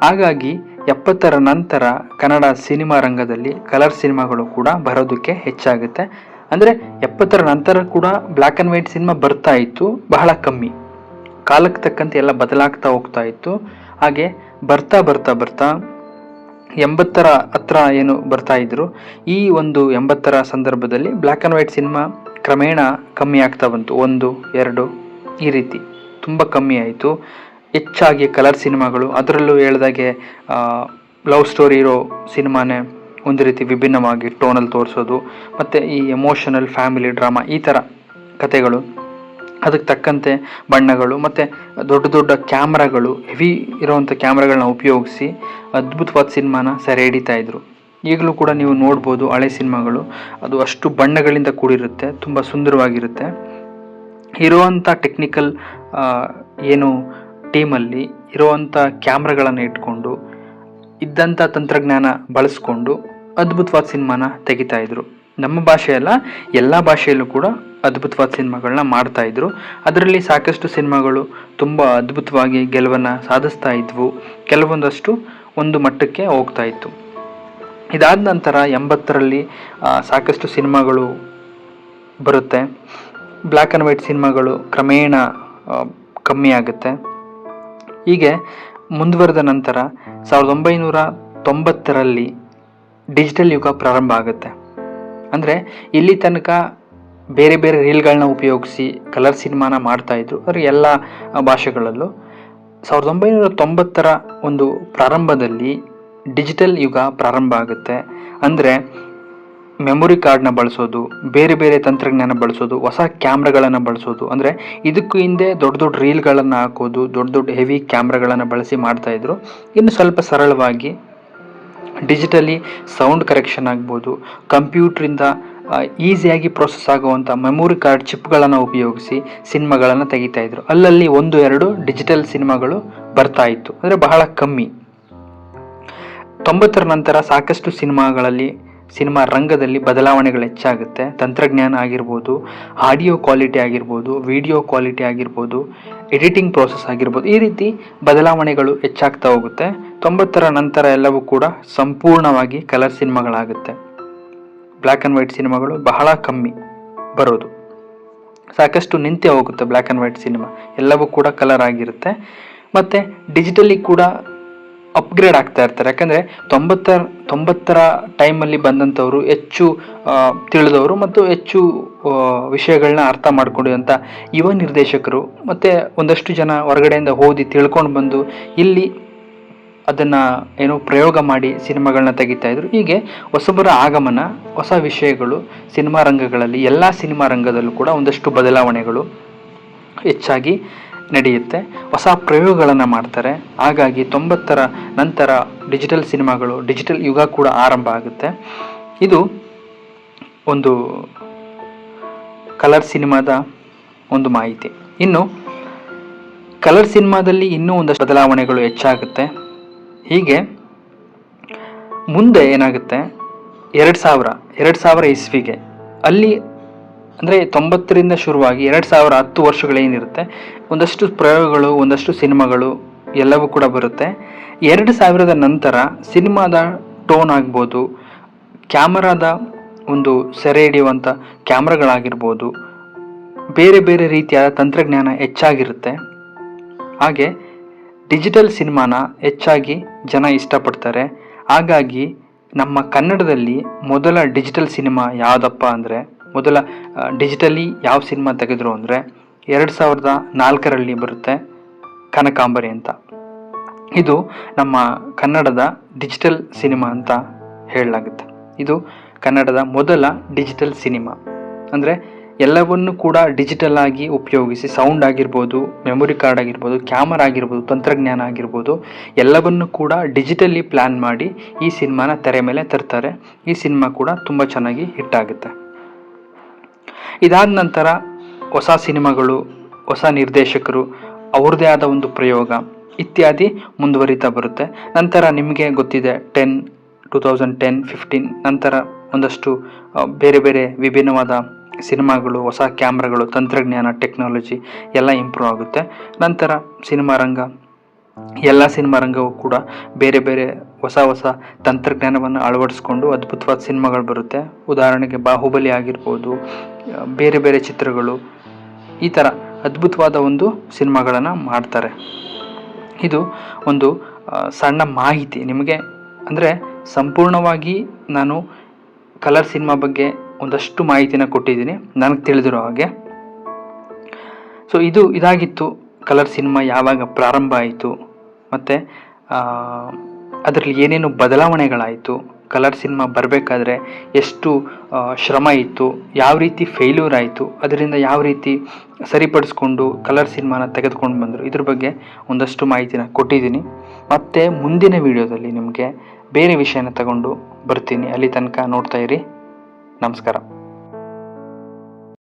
S1: ಹಾಗಾಗಿ, ಎಪ್ಪತ್ತರ ನಂತರ ಕನ್ನಡ ಸಿನಿಮಾ ರಂಗದಲ್ಲಿ ಕಲರ್ ಸಿನಿಮಾಗಳು ಕೂಡ ಬರೋದಕ್ಕೆ ಹೆಚ್ಚಾಗುತ್ತೆ. ಅಂದರೆ ಎಪ್ಪತ್ತರ ನಂತರ ಕೂಡ ಬ್ಲ್ಯಾಕ್ ಆ್ಯಂಡ್ ವೈಟ್ ಸಿನಿಮಾ ಬರ್ತಾ ಇತ್ತು, ಬಹಳ ಕಮ್ಮಿ. ಕಾಲಕ್ಕೆ ತಕ್ಕಂತೆ ಎಲ್ಲ ಬದಲಾಗ್ತಾ ಹೋಗ್ತಾ ಇತ್ತು. ಹಾಗೆ ಬರ್ತಾ ಬರ್ತಾ ಬರ್ತಾ ಎಂಬತ್ತರ ಹತ್ರ ಏನು ಬರ್ತಾ ಇದ್ರು, ಈ ಒಂದು ಎಂಬತ್ತರ ಸಂದರ್ಭದಲ್ಲಿ ಬ್ಲ್ಯಾಕ್ ಆ್ಯಂಡ್ ವೈಟ್ ಸಿನಿಮಾ ಕ್ರಮೇಣ ಕಮ್ಮಿ ಆಗ್ತಾ ಬಂತು, ಒಂದು, ಎರಡು, ಈ ರೀತಿ. ತುಂಬ ಕಮ್ಮಿ ಆಯಿತು. ಹೆಚ್ಚಾಗಿ ಕಲರ್ ಸಿನಿಮಾಗಳು ಅದರಲ್ಲೂ ಹೇಳ್ದಾಗೆ ಲವ್ ಸ್ಟೋರಿ ಇರೋ ಸಿನಿಮಾನೇ ಒಂದು ರೀತಿ ವಿಭಿನ್ನವಾಗಿ ಟೋನಲ್ಲಿ ತೋರಿಸೋದು, ಮತ್ತು ಈ ಎಮೋಷನಲ್ ಫ್ಯಾಮಿಲಿ ಡ್ರಾಮಾ ಈ ಥರ ಕತೆಗಳು ಅದಕ್ಕೆ ತಕ್ಕಂತೆ ಬಣ್ಣಗಳು, ಮತ್ತು ದೊಡ್ಡ ದೊಡ್ಡ ಕ್ಯಾಮ್ರಾಗಳು, ಹೆವಿ ಇರೋವಂಥ ಕ್ಯಾಮ್ರಾಗಳನ್ನ ಉಪಯೋಗಿಸಿ ಅದ್ಭುತವಾದ ಸಿನಿಮಾನ ಸೆರೆ ಹಿಡಿತಾ ಇದ್ರು. ಈಗಲೂ ಕೂಡ ನೀವು ನೋಡ್ಬೋದು ಹಳೆ ಸಿನಿಮಾಗಳು. ಅದು ಅಷ್ಟು ಬಣ್ಣಗಳಿಂದ ಕೂಡಿರುತ್ತೆ, ತುಂಬ ಸುಂದರವಾಗಿರುತ್ತೆ. ಇರುವಂಥ ಟೆಕ್ನಿಕಲ್ ಏನು ಟೀಮಲ್ಲಿ ಇರುವಂಥ ಕ್ಯಾಮ್ರಾಗಳನ್ನು ಇಟ್ಕೊಂಡು, ಇದ್ದಂಥ ತಂತ್ರಜ್ಞಾನ ಬಳಸ್ಕೊಂಡು ಅದ್ಭುತವಾದ ಸಿನಿಮಾನ ತೆಗಿತಾ ಇದ್ರು. ನಮ್ಮ ಭಾಷೆಯಲ್ಲ, ಎಲ್ಲ ಭಾಷೆಯಲ್ಲೂ ಕೂಡ ಅದ್ಭುತವಾದ ಸಿನಿಮಾಗಳನ್ನ ಮಾಡ್ತಾ ಇದ್ರು. ಅದರಲ್ಲಿ ಸಾಕಷ್ಟು ಸಿನಿಮಾಗಳು ತುಂಬ ಅದ್ಭುತವಾಗಿ ಗೆಲುವನ್ನು ಸಾಧಿಸ್ತಾ ಇದ್ವು. ಕೆಲವೊಂದಷ್ಟು ಒಂದು ಮಟ್ಟಕ್ಕೆ ಹೋಗ್ತಾ ಇತ್ತು. ಇದಾದ ನಂತರ ಎಂಬತ್ತರಲ್ಲಿ ಸಾಕಷ್ಟು ಸಿನಿಮಾಗಳು ಬರುತ್ತೆ. ಬ್ಲ್ಯಾಕ್ ಆ್ಯಂಡ್ ವೈಟ್ ಸಿನಿಮಾಗಳು ಕ್ರಮೇಣ ಕಮ್ಮಿ ಆಗುತ್ತೆ. ಹೀಗೆ ಮುಂದುವರೆದ ನಂತರ ಸಾವಿರದ ಒಂಬೈನೂರ ತೊಂಬತ್ತರಲ್ಲಿ ಡಿಜಿಟಲ್ ಯುಗ ಪ್ರಾರಂಭ ಆಗುತ್ತೆ. ಅಂದರೆ ಇಲ್ಲಿ ತನಕ ಬೇರೆ ಬೇರೆ ರೀಲ್ಗಳನ್ನ ಉಪಯೋಗಿಸಿ ಕಲರ್ ಸಿನಿಮಾನ ಮಾಡ್ತಾಯಿದ್ರು ಆದರೆ ಎಲ್ಲ ಭಾಷೆಗಳಲ್ಲೂ. ಸಾವಿರದ ಒಂಬೈನೂರ ತೊಂಬತ್ತರ ಒಂದು ಪ್ರಾರಂಭದಲ್ಲಿ ಡಿಜಿಟಲ್ ಯುಗ ಪ್ರಾರಂಭ ಆಗುತ್ತೆ. ಅಂದರೆ ಮೆಮೊರಿ ಕಾರ್ಡ್ನ ಬಳಸೋದು, ಬೇರೆ ಬೇರೆ ತಂತ್ರಜ್ಞಾನ ಬಳಸೋದು, ಹೊಸ ಕ್ಯಾಮ್ರಾಗಳನ್ನು ಬಳಸೋದು. ಅಂದರೆ ಇದಕ್ಕೂ ಹಿಂದೆ ದೊಡ್ಡ ದೊಡ್ಡ ರೀಲ್ಗಳನ್ನು ಹಾಕೋದು, ದೊಡ್ಡ ದೊಡ್ಡ ಹೆವಿ ಕ್ಯಾಮ್ರಾಗಳನ್ನು ಬಳಸಿ ಮಾಡ್ತಾಯಿದ್ರು ಇನ್ನು ಸ್ವಲ್ಪ ಸರಳವಾಗಿ ಡಿಜಿಟಲಿ ಸೌಂಡ್ ಕರೆಕ್ಷನ್ ಆಗ್ಬೋದು. ಕಂಪ್ಯೂಟ್ರಿಂದ ಈಸಿಯಾಗಿ ಪ್ರೊಸೆಸ್ ಆಗುವಂಥ ಮೆಮೊರಿ ಕಾರ್ಡ್ ಚಿಪ್ಗಳನ್ನು ಉಪಯೋಗಿಸಿ ಸಿನಿಮಾಗಳನ್ನು ತೆಗಿತಾ ಇದ್ರು. ಅಲ್ಲಲ್ಲಿ ಒಂದು, ಎರಡು ಡಿಜಿಟಲ್ ಸಿನಿಮಾಗಳು ಬರ್ತಾ ಇತ್ತು. ಅಂದರೆ ಬಹಳ ಕಮ್ಮಿ. ತೊಂಬತ್ತರ ನಂತರ ಸಾಕಷ್ಟು ಸಿನಿಮಾಗಳಲ್ಲಿ ಸಿನಿಮಾ ರಂಗದಲ್ಲಿ ಬದಲಾವಣೆಗಳು ಹೆಚ್ಚಾಗುತ್ತೆ. ತಂತ್ರಜ್ಞಾನ ಆಗಿರ್ಬೋದು, ಆಡಿಯೋ ಕ್ವಾಲಿಟಿ ಆಗಿರ್ಬೋದು, ವಿಡಿಯೋ ಕ್ವಾಲಿಟಿ ಆಗಿರ್ಬೋದು, ಎಡಿಟಿಂಗ್ ಪ್ರೋಸೆಸ್ ಆಗಿರ್ಬೋದು, ಈ ರೀತಿ ಬದಲಾವಣೆಗಳು ಹೆಚ್ಚಾಗ್ತಾ ಹೋಗುತ್ತೆ. ತೊಂಬತ್ತರ ನಂತರ ಎಲ್ಲವೂ ಕೂಡ ಸಂಪೂರ್ಣವಾಗಿ ಕಲರ್ ಸಿನಿಮಾಗಳಾಗುತ್ತೆ. ಬ್ಲ್ಯಾಕ್ ಆ್ಯಂಡ್ ವೈಟ್ ಸಿನಿಮಾಗಳು ಬಹಳ ಕಮ್ಮಿ ಬರೋದು. ಸಾಕಷ್ಟು ನಿಂತೆ ಹೋಗುತ್ತೆ ಬ್ಲ್ಯಾಕ್ ಆ್ಯಂಡ್ ವೈಟ್ ಸಿನಿಮಾ. ಎಲ್ಲವೂ ಕೂಡ ಕಲರ್ ಆಗಿರುತ್ತೆ. ಮತ್ತು ಡಿಜಿಟಲಿ ಕೂಡ ಅಪ್ಗ್ರೇಡ್ ಆಗ್ತಾ ಇರ್ತಾರೆ. ಯಾಕಂದರೆ ತೊಂಬತ್ತರ ತೊಂಬತ್ತರ ಟೈಮಲ್ಲಿ ಬಂದಂಥವರು ಹೆಚ್ಚು ತಿಳಿದವರು ಮತ್ತು ಹೆಚ್ಚು ವಿಷಯಗಳನ್ನ ಅರ್ಥ ಮಾಡ್ಕೊಂಡಿರುವಂಥ ಯುವ ನಿರ್ದೇಶಕರು ಮತ್ತು ಒಂದಷ್ಟು ಜನ ಹೊರಗಡೆಯಿಂದ ಓದಿ ತಿಳ್ಕೊಂಡು ಬಂದು ಇಲ್ಲಿ ಅದನ್ನು ಏನೋ ಪ್ರಯೋಗ ಮಾಡಿ ಸಿನಿಮಾಗಳನ್ನ ತೆಗಿತಾಯಿದ್ರು ಹೀಗೆ ಹೊಸಬರ ಆಗಮನ, ಹೊಸ ವಿಷಯಗಳು ಸಿನಿಮಾ ರಂಗಗಳಲ್ಲಿ, ಎಲ್ಲ ಸಿನಿಮಾ ರಂಗದಲ್ಲೂ ಕೂಡ ಒಂದಷ್ಟು ಬದಲಾವಣೆಗಳು ಹೆಚ್ಚಾಗಿ ನಡೆಯುತ್ತೆ. ಹೊಸ ಪ್ರಯೋಗಗಳನ್ನು ಮಾಡ್ತಾರೆ. ಹಾಗಾಗಿ ತೊಂಬತ್ತರ ನಂತರ ಡಿಜಿಟಲ್ ಸಿನಿಮಾಗಳು ಡಿಜಿಟಲ್ ಯುಗ ಕೂಡ ಆರಂಭ ಆಗುತ್ತೆ. ಇದು ಒಂದು ಕಲರ್ ಸಿನಿಮಾದ ಒಂದು ಮಾಹಿತಿ. ಇನ್ನು ಕಲರ್ ಸಿನಿಮಾದಲ್ಲಿ ಇನ್ನೂ ಒಂದಷ್ಟು ಬದಲಾವಣೆಗಳು ಹೆಚ್ಚಾಗುತ್ತೆ. ಹೀಗೆ ಮುಂದೆ ಏನಾಗುತ್ತೆ? ಎರಡು ಸಾವಿರ ಎರಡು ಸಾವಿರ ಇಸ್ವಿಗೆ. ಅಲ್ಲಿ ಅಂದರೆ ತೊಂಬತ್ತರಿಂದ ಶುರುವಾಗಿ ಎರಡು ಸಾವಿರ ಹತ್ತು ವರ್ಷಗಳೇನಿರುತ್ತೆ ಒಂದಷ್ಟು ಪ್ರಯೋಗಗಳು, ಒಂದಷ್ಟು ಸಿನಿಮಾಗಳು ಎಲ್ಲವೂ ಕೂಡ ಬರುತ್ತೆ. ಎರಡು ಸಾವಿರದ ನಂತರ ಸಿನಿಮಾದ ಟೋನ್ ಆಗ್ಬೋದು, ಕ್ಯಾಮರಾದ ಒಂದು ಸೆರೆ ಹಿಡಿಯುವಂಥ ಕ್ಯಾಮ್ರಾಗಳಾಗಿರ್ಬೋದು, ಬೇರೆ ಬೇರೆ ರೀತಿಯಾದ ತಂತ್ರಜ್ಞಾನ ಹೆಚ್ಚಾಗಿರುತ್ತೆ. ಹಾಗೆ ಡಿಜಿಟಲ್ ಸಿನಿಮಾನ ಹೆಚ್ಚಾಗಿ ಜನ ಇಷ್ಟಪಡ್ತಾರೆ. ಹಾಗಾಗಿ ನಮ್ಮ ಕನ್ನಡದಲ್ಲಿ ಮೊದಲ ಡಿಜಿಟಲ್ ಸಿನಿಮಾ ಯಾವುದಪ್ಪ ಅಂದರೆ ಮೊದಲ ಡಿಜಿಟಲಿ ಯಾವ ಸಿನಿಮಾ ತೆಗೆದ್ರು ಅಂದರೆ ಎರಡು ಸಾವಿರದ ನಾಲ್ಕರಲ್ಲಿ ಬರುತ್ತೆ ಕನಕಾಂಬರಿ ಅಂತ. ಇದು ನಮ್ಮ ಕನ್ನಡದ ಡಿಜಿಟಲ್ ಸಿನಿಮಾ ಅಂತ ಹೇಳಲಾಗುತ್ತೆ. ಇದು ಕನ್ನಡದ ಮೊದಲ ಡಿಜಿಟಲ್ ಸಿನಿಮಾ ಅಂದರೆ ಎಲ್ಲವನ್ನು ಕೂಡ ಡಿಜಿಟಲ್ ಆಗಿ ಉಪಯೋಗಿಸಿ ಸೌಂಡ್ ಆಗಿರ್ಬೋದು ಮೆಮೊರಿ ಕಾರ್ಡ್ ಆಗಿರ್ಬೋದು ಕ್ಯಾಮರಾ ಆಗಿರ್ಬೋದು, ತಂತ್ರಜ್ಞಾನ ಆಗಿರ್ಬೋದು, ಎಲ್ಲವನ್ನು ಕೂಡ ಡಿಜಿಟಲಿ ಪ್ಲ್ಯಾನ್ ಮಾಡಿ ಈ ಸಿನಿಮಾನ ತೆರೆ ಮೇಲೆ ತರ್ತಾರೆ. ಈ ಸಿನಿಮಾ ಕೂಡ ತುಂಬ ಚೆನ್ನಾಗಿ ಹಿಟ್ ಆಗುತ್ತೆ. ಇದಾದ ನಂತರ ಹೊಸ ಸಿನಿಮಾಗಳು, ಹೊಸ ನಿರ್ದೇಶಕರು, ಅವ್ರದ್ದೇ ಆದ ಒಂದು ಪ್ರಯೋಗ ಇತ್ಯಾದಿ ಮುಂದುವರಿತಾ ಬರುತ್ತೆ. ನಂತರ ನಿಮಗೆ ಗೊತ್ತಿದೆ ten two thousand ten fifteen ನಂತರ ಒಂದಷ್ಟು ಬೇರೆ ಬೇರೆ ವಿಭಿನ್ನವಾದ ಸಿನಿಮಾಗಳು, ಹೊಸ ಕ್ಯಾಮ್ರಾಗಳು, ತಂತ್ರಜ್ಞಾನ ಟೆಕ್ನಾಲಜಿ ಎಲ್ಲ ಇಂಪ್ರೂವ್ ಆಗುತ್ತೆ. ನಂತರ ಸಿನಿಮಾ ರಂಗ ಎಲ್ಲ ಸಿನಿಮಾ ರಂಗವು ಕೂಡ ಬೇರೆ ಬೇರೆ ಹೊಸ ಹೊಸ ತಂತ್ರಜ್ಞಾನವನ್ನು ಅಳವಡಿಸ್ಕೊಂಡು ಅದ್ಭುತವಾದ ಸಿನಿಮಾಗಳು ಬರುತ್ತೆ. ಉದಾಹರಣೆಗೆ ಬಾಹುಬಲಿ ಆಗಿರ್ಬೋದು ಬೇರೆ ಬೇರೆ ಚಿತ್ರಗಳು ಈ ಥರ ಅದ್ಭುತವಾದ ಒಂದು ಸಿನಿಮಾಗಳನ್ನು ಮಾಡ್ತಾರೆ. ಇದು ಒಂದು ಸಣ್ಣ ಮಾಹಿತಿ. ನಿಮಗೆ ಅಂದರೆ ಸಂಪೂರ್ಣವಾಗಿ ನಾನು ಕಲರ್ ಸಿನಿಮಾ ಬಗ್ಗೆ ಒಂದಷ್ಟು ಮಾಹಿತಿನ ಕೊಟ್ಟಿದ್ದೀನಿ. ನನಗೆ ತಿಳಿದಿರೋ ಹಾಗೆ. ಸೊ ಇದು ಇದಾಗಿತ್ತು. ಕಲರ್ ಸಿನಿಮಾ ಯಾವಾಗ ಪ್ರಾರಂಭ ಆಯಿತು, ಮತ್ತು ಅದರಲ್ಲಿ ಏನೇನು ಬದಲಾವಣೆಗಳಾಯಿತು, ಕಲರ್ ಸಿನಿಮಾ ಬರಬೇಕಾದ್ರೆ ಎಷ್ಟು ಶ್ರಮ ಇತ್ತು, ಯಾವ ರೀತಿ ಫೇಲ್ಯೂರ್ ಆಯಿತು, ಅದರಿಂದ ಯಾವ ರೀತಿ ಸರಿಪಡಿಸ್ಕೊಂಡು ಕಲರ್ ಸಿನಿಮಾನ ತೆಗೆದುಕೊಂಡು ಬಂದರು, ಇದ್ರ ಬಗ್ಗೆ ಒಂದಷ್ಟು ಮಾಹಿತಿನ ಕೊಟ್ಟಿದ್ದೀನಿ. ಮತ್ತು ಮುಂದಿನ ವಿಡಿಯೋದಲ್ಲಿ ನಿಮಗೆ ಬೇರೆ ವಿಷಯನ ತಗೊಂಡು ಬರ್ತೀನಿ. ಅಲ್ಲಿ ತನಕ ನೋಡ್ತಾ ನಮಸ್ಕಾರ.